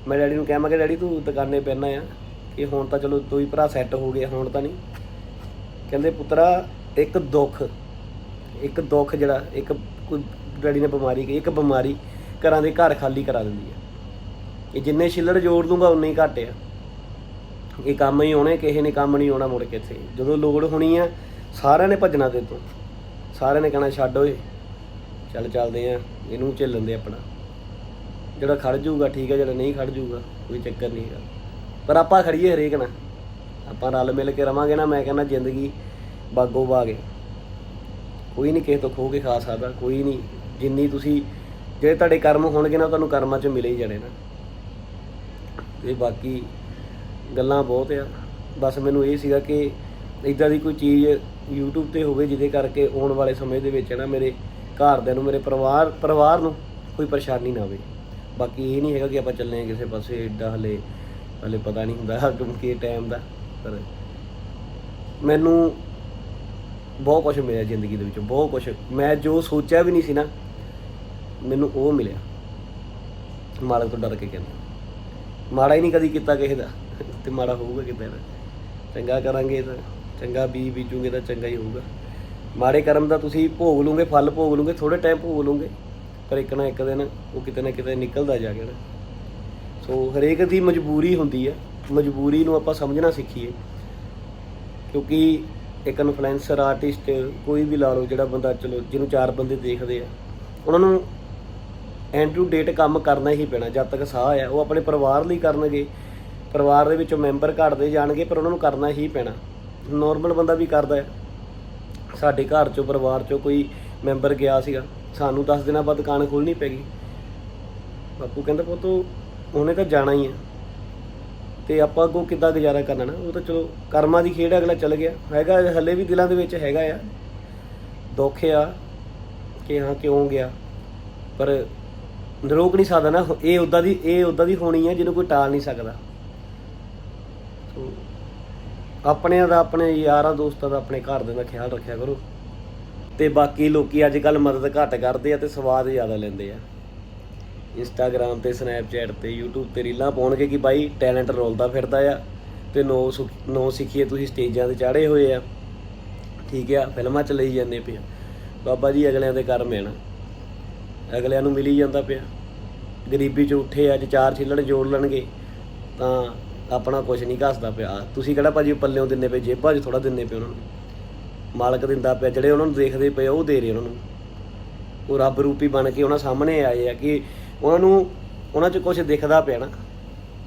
ਮੈਂ ਡੈਡੀ ਨੂੰ ਕਿਹਾ, ਮੈਂ ਕਿ ਡੈਡੀ, ਤੂੰ ਦੁਕਾਨੇ ਪੈਣਾ ਆ ਕਿ ਹੁਣ ਤਾਂ ਚਲੋ ਤੂੰ ਹੀ ਭਰਾ ਸੈੱਟ ਹੋ ਗਿਆ ਹੁਣ ਤਾਂ ਨਹੀਂ। ਕਹਿੰਦੇ, ਪੁੱਤਰਾ, ਇੱਕ ਦੁੱਖ ਇੱਕ ਦੁੱਖ ਜਿਹੜਾ, ਇੱਕ ਕੋਈ ਡੈਡੀ ਨੇ ਬਿਮਾਰੀ ਕਹੀ, ਇੱਕ ਬਿਮਾਰੀ ਘਰਾਂ ਦੇ ਘਰ ਖਾਲੀ ਕਰਾ ਦਿੰਦੀ ਹੈ ਇਹ ਜਿੰਨੇ ਛਿੱਲੜ ਜੋੜ ਦੂੰਗਾ, ਉਨੇ ਹੀ ਘੱਟ ਆ। ਇਹ ਕੰਮ ਹੀ ਹੋਣੇ ਕਿਸੇ ਨੇ ਕੰਮ ਨਹੀਂ ਆਉਣਾ ਮੁੜ ਕੇ ਇੱਥੇ। ਜਦੋਂ ਲੋੜ ਹੋਣੀ ਆ, ਸਾਰਿਆਂ ਨੇ ਭੱਜਣਾ ਤੇ ਤੋਂ। ਸਾਰਿਆਂ ਨੇ ਕਹਿਣਾ, ਛੱਡ ਓਏ, ਚੱਲ ਚੱਲਦੇ ਆ, ਇਹਨੂੰ ਝੱਲਣ ਦੇ ਆਪਣਾ। ਜਿਹੜਾ ਖੜ ਜਾਊਗਾ, ਠੀਕ ਹੈ, ਜਿਹੜਾ ਨਹੀਂ ਖੜ ਜਾਊਗਾ, ਕੋਈ ਚੱਕਰ ਨਹੀਂ ਹੈਗਾ। ਪਰ ਆਪਾਂ ਖੜੀਏ ਹਰੇਕ ਨਾਲ। ਆਪਾਂ ਰਲ ਮਿਲ ਕੇ ਰਵਾਂਗੇ ਨਾ, ਮੈਂ ਕਹਿੰਦਾ ਜ਼ਿੰਦਗੀ ਬਾਗੋ ਬਾਗੇ ਕੋਈ ਨਹੀਂ ਕਿਸੇ ਤੋਂ ਖੋ ਕੇ ਖਾ ਸਕਦਾ, ਕੋਈ ਨਹੀਂ। ਜਿੰਨੀ ਤੁਸੀਂ, ਜਿਹੜੇ ਤੁਹਾਡੇ ਕਰਮ ਹੋਣਗੇ ਨਾ ਤੁਹਾਨੂੰ ਕਰਮਾਂ 'ਚ ਮਿਲੇ ਹੀ ਜਾਣੇ ਨਾ। ਤੇ ਬਾਕੀ ਗੱਲਾਂ ਬਹੁਤ ਆ। ਬਸ ਮੈਨੂੰ ਇਹ ਸੀਗਾ ਕਿ ਇਦਾਂ ਦੀ ਕੋਈ ਚੀਜ਼ YouTube ਤੇ ਹੋਵੇ, ਜਿਹਦੇ ਕਰਕੇ ਆਉਣ ਵਾਲੇ ਸਮੇਂ ਦੇ ਵਿੱਚ ਨਾ ਮੇਰੇ ਘਰਦਿਆਂ ਨੂੰ, ਮੇਰੇ ਪਰਿਵਾਰ ਪਰਿਵਾਰ ਨੂੰ ਕੋਈ ਪਰੇਸ਼ਾਨੀ ਨਾ ਆਵੇ ਬਾਕੀ ਇਹ ਨਹੀਂ ਹੈਗਾ ਕਿ ਆਪਾਂ ਚੱਲੇ ਹਾਂ ਕਿਸੇ ਪਾਸੇ ਏਡਾ ਹਲੇ ਹਲੇ ਪਤਾ ਨਹੀਂ ਹੁੰਦਾ ਕਿਉਂਕਿ ਟਾਈਮ ਦਾ, ਪਰ ਮੈਨੂੰ ਬਹੁਤ ਕੁਝ ਮਿਲਿਆ ਜ਼ਿੰਦਗੀ ਦੇ ਵਿੱਚ, ਬਹੁਤ ਕੁਝ ਮੈਂ ਜੋ ਸੋਚਿਆ ਵੀ ਨਹੀਂ ਸੀ ਨਾ, ਮੈਨੂੰ ਉਹ ਮਿਲਿਆ। ਮਾਲਕ ਤੋਂ ਡਰ ਕੇ ਕਹਿੰਦਾ, ਮਾੜਾ ਹੀ ਨਹੀਂ ਕਦੀ ਕੀਤਾ ਕਿਸੇ ਦਾ, ਤੇ ਮਾੜਾ ਹੋਊਗਾ ਕਿਤੇ ਨਾ। ਚੰਗਾ ਕਰਾਂਗੇ ਤਾਂ, ਚੰਗਾ ਬੀਜ ਬੀਜੂਗੇ ਤਾਂ ਚੰਗਾ ਹੀ ਹੋਊਗਾ। ਮਾੜੇ ਕਰਮ ਦਾ ਤੁਸੀਂ ਭੋਗ ਲਓਗੇ, ਫਲ ਭੋਗ ਲਓਗੇ ਥੋੜੇ ਟਾਈਮ ਭੋਗ ਲਓਗੇ। ਪਰ ਇੱਕ ਨਾ ਇੱਕ ਦਿਨ ਉਹ ਕਿਤੇ ਨਾ ਕਿਤੇ ਨਿਕਲਦਾ ਜਾ ਕੇ ਨਾ। ਸੋ ਹਰੇਕ ਦੀ ਮਜਬੂਰੀ ਹੁੰਦੀ ਹੈ ਮਜਬੂਰੀ ਨੂੰ ਆਪਾਂ ਸਮਝਣਾ ਸਿੱਖੀਏ। ਕਿਉਂਕਿ ਇੱਕ ਇਨਫਲੂਐਂਸਰ, ਆਰਟਿਸਟ, ਕੋਈ ਵੀ ਲਾ ਲਓ, ਜਿਹੜਾ ਬੰਦਾ ਚਲੋ, ਜਿਹਨੂੰ ਚਾਰ ਬੰਦੇ ਦੇਖਦੇ ਆ, ਉਹਨਾਂ ਨੂੰ ਐਂਡ ਟੂ ਡੇਟ ਕੰਮ ਕਰਨਾ ਹੀ ਪੈਣਾ, ਜਦ ਤੱਕ ਸਾਹ ਆ। ਉਹ ਆਪਣੇ ਪਰਿਵਾਰ ਲਈ ਕਰਨਗੇ। ਪਰਿਵਾਰ ਦੇ ਵਿੱਚੋਂ ਮੈਂਬਰ ਘਟਦੇ ਜਾਣਗੇ, ਪਰ ਉਹਨਾਂ ਨੂੰ ਕਰਨਾ ਹੀ ਪੈਣਾ। ਨਾਰਮਲ ਬੰਦਾ ਵੀ ਕਰਦਾ ਹੈ। ਸਾਡੇ ਘਰ ਚੋਂ, ਪਰਿਵਾਰ ਚੋਂ ਕੋਈ ਮੈਂਬਰ ਗਿਆ ਸੀਗਾ। ਸਾਨੂੰ 10 ਦਿਨਾਂ ਬਾਅਦ ਦੁਕਾਨ ਖੋਲਣੀ ਪੈ ਗਈ ਬਾਪੂ ਕਹਿੰਦਾ, ਪੁੱਤੋ ਉਹਨੇ ਤਾਂ ਜਾਣਾ ਹੀ ਆ। ਤੇ ਆਪਾਂ ਅੱਗੋਂ ਕਿੱਦਾਂ ਗੁਜ਼ਾਰਾ ਕਰਨਾ ਨਾ? ਉਹ ਤਾਂ ਚਲੋ, ਕਰਮਾਂ ਦੀ ਖੇਡ ਅਗਲਾ ਚੱਲ ਗਿਆ। ਹੈਗਾ, ਹੱਲੇ ਵੀ ਦਿਲਾਂ ਦੇ ਵਿੱਚ ਹੈਗਾ ਆ। ਦੁੱਖ ਆ ਕਿ ਹਾਂ, ਕਿਉਂ ਗਿਆ। ਪਰ ਰੋਕ ਨਹੀਂ ਸਕਦਾ ਨਾ। ਇਹ ਉਦਾਂ ਦੀ, ਇਹ ਉਦਾਂ ਦੀ ਹੋਣੀ ਹੈ ਜਿਹਨੂੰ ਕੋਈ ਟਾਲ ਨਹੀਂ ਸਕਦਾ। ਸੋ, ਆਪਣਿਆਂ ਦਾ ਆਪਣੇ, ਯਾਰਾਂ ਦੋਸਤਾਂ ਦਾ ਆਪਣੇ ਘਰ ਦੇ ਦਾ ਖਿਆਲ ਰੱਖਿਆ ਕਰੋ। ਤੇ ਬਾਕੀ ਲੋਕੀ ਅੱਜ ਕੱਲ ਮਦਦ ਘੱਟ ਕਰਦੇ ਆ ਤੇ ਸਵਾਦ ਜ਼ਿਆਦਾ ਲੈਂਦੇ ਆ। ਇੰਸਟਾਗ੍ਰam ਤੇ ਸਨੈਪਚੈਟ ਤੇ, YouTube ਤੇ ਰੀਲਾਂ ਪਾਉਣਗੇ ਕਿ ਬਾਈ ਟੈਲੈਂਟ ਰੋਲਦਾ ਫਿਰਦਾ ਆ ਤੇ ਨੋ ਸੁਖ- ਨੋ ਸਿੱਖੀਏ ਤੁਸੀਂ ਸਟੇਜਾਂ ਤੇ ਚਾੜੇ ਹੋਏ ਆ। ਠੀਕ ਆ, ਫਿਲਮਾਂ ਚ ਲਈ ਜਾਂਦੇ ਪਿਆ ਬਾਬਾ ਜੀ ਅਗਲਿਆਂ ਦੇ ਕਰਮ ਹੈ ਨਾ। ਅਗਲਿਆਂ ਨੂੰ ਮਿਲੀ ਜਾਂਦਾ ਪਿਆ। ਗਰੀਬੀ ਚ ਉੱਠੇ ਅੱਜ ਚਾਰ ਛਿੱਲੜ ਜੋੜ ਲੈਣਗੇ, ਤਾਂ ਆਪਣਾ ਕੁਝ ਨਹੀਂ ਘਸਦਾ ਪਿਆ। ਤੁਸੀਂ ਕਿਹੜਾ ਭਾਜੀ ਪੱਲਿਓਂ ਦਿੰਦੇ ਪਏ, ਜੇਬਾਂ 'ਚ ਥੋੜਾ ਦਿੰਦੇ ਪਏ ਉਹਨਾਂ ਨੂੰ। ਮਾਲਕ ਦਿੰਦਾ ਪਿਆ, ਜਿਹੜੇ ਉਹਨਾਂ ਨੂੰ ਦੇਖਦੇ ਪਏ ਉਹ ਦੇ ਰਹੇ ਉਹਨਾਂ ਨੂੰ। ਉਹ ਰੱਬ ਰੂਪੀ ਬਣ ਕੇ ਉਹਨਾਂ ਸਾਹਮਣੇ ਆਏ ਆ ਕਿ ਉਹਨਾਂ ਨੂੰ, ਉਹਨਾਂ 'ਚ ਕੁਝ ਦਿਖਦਾ ਪਿਆ ਨਾ।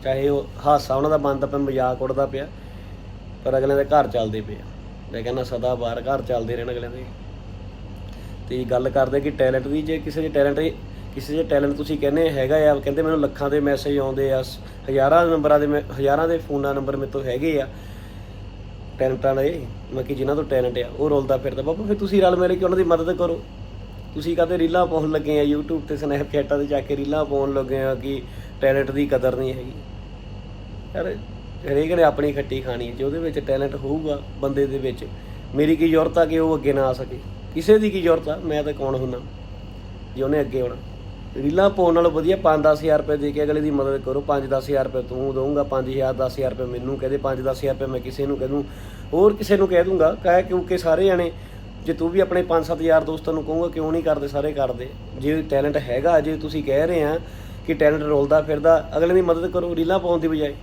ਚਾਹੇ ਉਹ ਹਾਸਾ ਉਹਨਾਂ ਦਾ ਬਣਦਾ ਪਿਆ, ਮਜ਼ਾਕ ਉਡਦਾ ਪਿਆ, ਪਰ ਅਗਲਿਆਂ ਦੇ ਘਰ ਚੱਲਦੇ ਪਏ ਮੈਂ ਕਹਿੰਦਾ, ਸਦਾ ਬਾਰ ਘਰ ਚੱਲਦੇ ਰਹਿਣ ਅਗਲਿਆਂ ਦੇ। ਤੇ ਗੱਲ ਕਰਦੇ ਕਿ ਟੈਲੈਂਟ ਦੀ ਜੇ ਕਿਸੇ ਦੇ ਟੈਲੈਂਟ, ਕਿਸੇ ਦੇ ਟੈਲੈਂਟ ਤੁਸੀਂ ਕਹਿੰਦੇ ਹੈਗਾ ਆ, ਕਹਿੰਦੇ ਮੈਨੂੰ ਲੱਖਾਂ ਦੇ ਮੈਸੇਜ ਆਉਂਦੇ ਆ ਹਜ਼ਾਰਾਂ ਨੰਬਰਾਂ ਦੇ ਮੈਂ- ਹਜ਼ਾਰਾਂ ਦੇ ਫੋਨਾਂ ਨੰਬਰ ਮੇਰੇ ਤੋਂ ਹੈਗੇ ਆ ਟੈਲੈਂਟਾਂ ਨੇ ਮੈਂ ਕਿ ਜਿਨ੍ਹਾਂ ਤੋਂ ਟੈਲੈਂਟ ਆ, ਉਹ ਰੋਲਦਾ ਫਿਰਦਾ। ਬਾਬਾ ਫਿਰ ਤੁਸੀਂ ਰਲ ਮਿਲ ਕੇ ਉਹਨਾਂ ਦੀ ਮਦਦ ਕਰੋ। ਤੁਸੀਂ ਕਦੇ ਰੀਲਾਂ ਪਾਉਣ ਲੱਗੇ ਆ YouTube ਤੇ ਸਨੈਪਚੈਟਾਂ ਤੇ ਜਾ ਕੇ ਰੀਲਾਂ ਪਾਉਣ ਲੱਗੇ ਆ ਕਿ ਟੈਲੈਂਟ ਦੀ ਕਦਰ ਨਹੀਂ ਹੈਗੀ। ਯਾਰ, ਹਰੇਕ ਨੇ ਆਪਣੀ ਖੱਟੀ ਖਾਣੀ ਹੈ। ਜੇ ਉਹਦੇ ਵਿੱਚ ਟੈਲੈਂਟ ਹੋਊਗਾ ਬੰਦੇ ਦੇ ਵਿੱਚ, ਮੇਰੀ ਕੀ ਜ਼ਰੂਰਤ ਆ ਕਿ ਉਹ ਅੱਗੇ ਨਾ ਆ ਸਕੇ? ਕਿਸੇ ਦੀ ਕੀ ਜ਼ਰੂਰਤ ਆ? ਮੈਂ ਤਾਂ ਕੌਣ ਹੁੰਨਾ? ਜੇ ਉਹਨੇ ਅੱਗੇ ਆਉਣਾ। ਰੀਲਾਂ ਪਾਉਣ ਨਾਲੋਂ ਵਧੀਆ 5-10000 ਰੁਪਏ ਦੇ ਕੇ ਅਗਲੇ ਦੀ ਮਦਦ ਕਰੋ। 5-10000 ਰੁਪਏ ਤੂੰ ਦਊਂਗਾ 5000 10000 ਰੁਪਏ ਮੈਨੂੰ ਕਹਦੇ 5-10000 ਰੁਪਏ ਮੈਂ ਕਿਸੇ ਨੂੰ ਕਹਿ ਦੂੰ। ਹੋਰ ਕਿਸੇ ਨੂੰ ਕਹਿ ਦੂੰਗਾ ਕਹੇ ਕਿਉਂਕਿ ਸਾਰੇ ਜਾਣੇ ਜੇ ਤੂੰ ਵੀ ਆਪਣੇ 5-7000 ਦੋਸਤਾਂ ਨੂੰ ਕਹੂੰਗਾ, ਕਿਉਂ ਨਹੀਂ ਕਰਦੇ? ਸਾਰੇ ਕਰਦੇ। ਜੇ ਟੈਲੈਂਟ ਹੈਗਾ, ਜੇ ਤੁਸੀਂ ਕਹਿ ਰਹੇ ਆ ਕਿ ਟੈਲੈਂਟ ਰੋਲਦਾ ਫਿਰਦਾ, ਅਗਲੇ ਦੀ ਮਦਦ ਕਰੋ ਰੀਲਾਂ ਪਾਉਣ ਦੀ ਬਜਾਏ।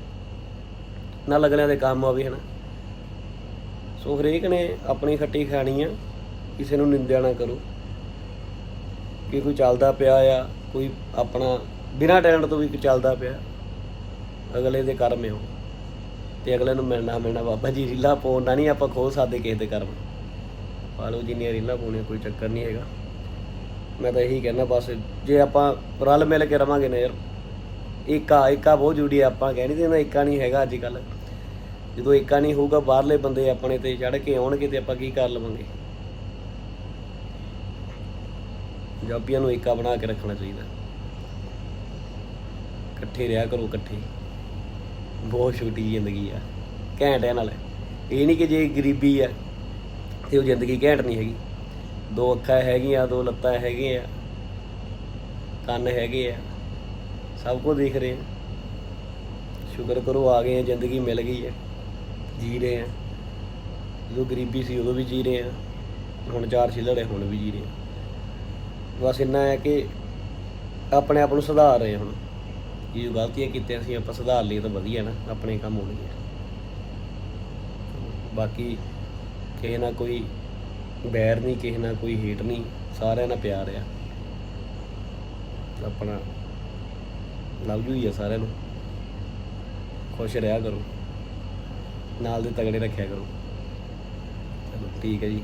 ਨਾਲ ਅਗਲਿਆਂ ਦੇ ਕੰਮ ਆਵੇ ਹਨਾ? ਸੋ ਹਰੇਕ ਨੇ ਆਪਣੀ ਖੱਟੀ ਖਾਣੀ ਆ, ਕਿਸੇ ਨੂੰ ਨਿੰਦਿਆ ਨਾ ਕਰੋ। ਕਿ ਕੋਈ ਚੱਲਦਾ ਪਿਆ ਆ, ਕੋਈ ਆਪਣਾ ਬਿਨਾਂ ਟੈਲੈਂਟ ਤੋਂ ਵੀ ਚੱਲਦਾ ਪਿਆ, ਅਗਲੇ ਦੇ ਕਰਮ ਆ ਉਹ ਤੇ ਅਗਲੇ ਨੂੰ ਮਿਲਣਾ ਮਿਲਣਾ ਬਾਬਾ ਜੀ ਰੀਲਾ ਪਾਉਣਾ ਨਹੀਂ ਆਪਾਂ ਖੋਲ ਸਕਦੇ ਕਿਸੇ ਦੇ ਕਰਮ। ਪਾ ਲਓ ਜਿੰਨੀਆਂ ਰੀਲਾਂ ਪਾਉਣੀਆਂ, ਕੋਈ ਚੱਕਰ ਨਹੀਂ ਹੈਗਾ। ਮੈਂ ਤਾਂ ਇਹੀ ਕਹਿਣਾ ਬਸ, ਜੇ ਆਪਾਂ ਰਲ ਮਿਲ ਕੇ ਰਵਾਂਗੇ ਨਾ ਯਾਰ, ਏਕਾ ਏਕਾ ਬਹੁਤ ਜ਼ਰੂਰੀ ਹੈ ਆਪਾਂ ਕਹਿ ਨਹੀਂ ਦਿੰਦਾ ਏਕਾ ਨਹੀਂ ਹੈਗਾ ਅੱਜ ਕੱਲ ਜਦੋਂ ਏਕਾ ਨਹੀਂ ਹੋਊਗਾ, ਬਾਹਰਲੇ ਬੰਦੇ ਆਪਣੇ ਤੇ ਚੜ ਕੇ ਆਉਣਗੇ ਤੇ ਆਪਾਂ ਕੀ ਕਰ ਲਵਾਂਗੇ? ਪੰਜਾਬੀਆਂ ਨੂੰ ਏਕਾ ਬਣਾ ਕੇ ਰੱਖਣਾ ਚਾਹੀਦਾ। ਇਕੱਠੇ ਰਿਹਾ ਕਰੋ, ਇਕੱਠੇ। ਬਹੁਤ ਛੋਟੀ ਜ਼ਿੰਦਗੀ ਆ। ਘੈਂਟ ਹੈ ਨਾਲ। ਇਹ ਨਹੀਂ ਕਿ ਜੇ ਗਰੀਬੀ ਆ, ਤੇ ਉਹ ਜ਼ਿੰਦਗੀ ਘੈਂਟ ਨਹੀਂ ਹੈਗੀ। ਦੋ ਅੱਖਾਂ ਹੈਗੀਆਂ, ਦੋ ਲੱਤਾਂ ਹੈਗੀਆਂ, ਕੰਨ ਹੈਗੇ ਆ। ਸਭ ਕੁਝ ਦੇਖ ਰਹੇ ਆ। ਸ਼ੁਕਰ ਕਰੋ ਆ ਗਏ ਆ, ਜ਼ਿੰਦਗੀ ਮਿਲ ਗਈ ਹੈ ਜੀ ਰਹੇ ਆ। ਜਦੋਂ ਗਰੀਬੀ ਸੀ ਉਦੋਂ ਵੀ ਜੀ ਰਹੇ ਆ। ਹੁਣ ਚਾਰ ਛਿਲੜੇ ਹੁਣ ਵੀ ਜੀ ਰਹੇ ਆ। ਬਸ ਇੰਨਾ ਹੈ ਕਿ ਆਪਣੇ ਆਪ ਨੂੰ ਸੁਧਾਰ ਰਹੇ ਹੁਣ। ਜੇ ਜੋ ਗਲਤੀਆਂ ਕੀਤੀਆਂ ਸੀ, ਆਪਾਂ ਸੁਧਾਰ ਲਈਏ ਤਾਂ ਵਧੀਆ ਨਾ, ਆਪਣੇ ਕੰਮ ਹੋਣਗੇ ਬਾਕੀ ਕਿਸੇ ਨਾਲ ਕੋਈ ਬੈਰ ਨਹੀਂ, ਕਿਸੇ ਨਾਲ ਕੋਈ ਹੇਟ ਨਹੀਂ, ਸਾਰਿਆਂ ਨਾਲ ਪਿਆਰ ਆ। ਆਪਣਾ ਲਵ ਯੂ ਹੀ ਆ ਸਾਰਿਆਂ ਨੂੰ। ਖੁਸ਼ ਰਿਹਾ ਕਰੋ। ਨਾਲ ਦੇ ਤਗੜੇ ਰੱਖਿਆ ਕਰੋ। ਚਲੋ, ਠੀਕ ਹੈ ਜੀ।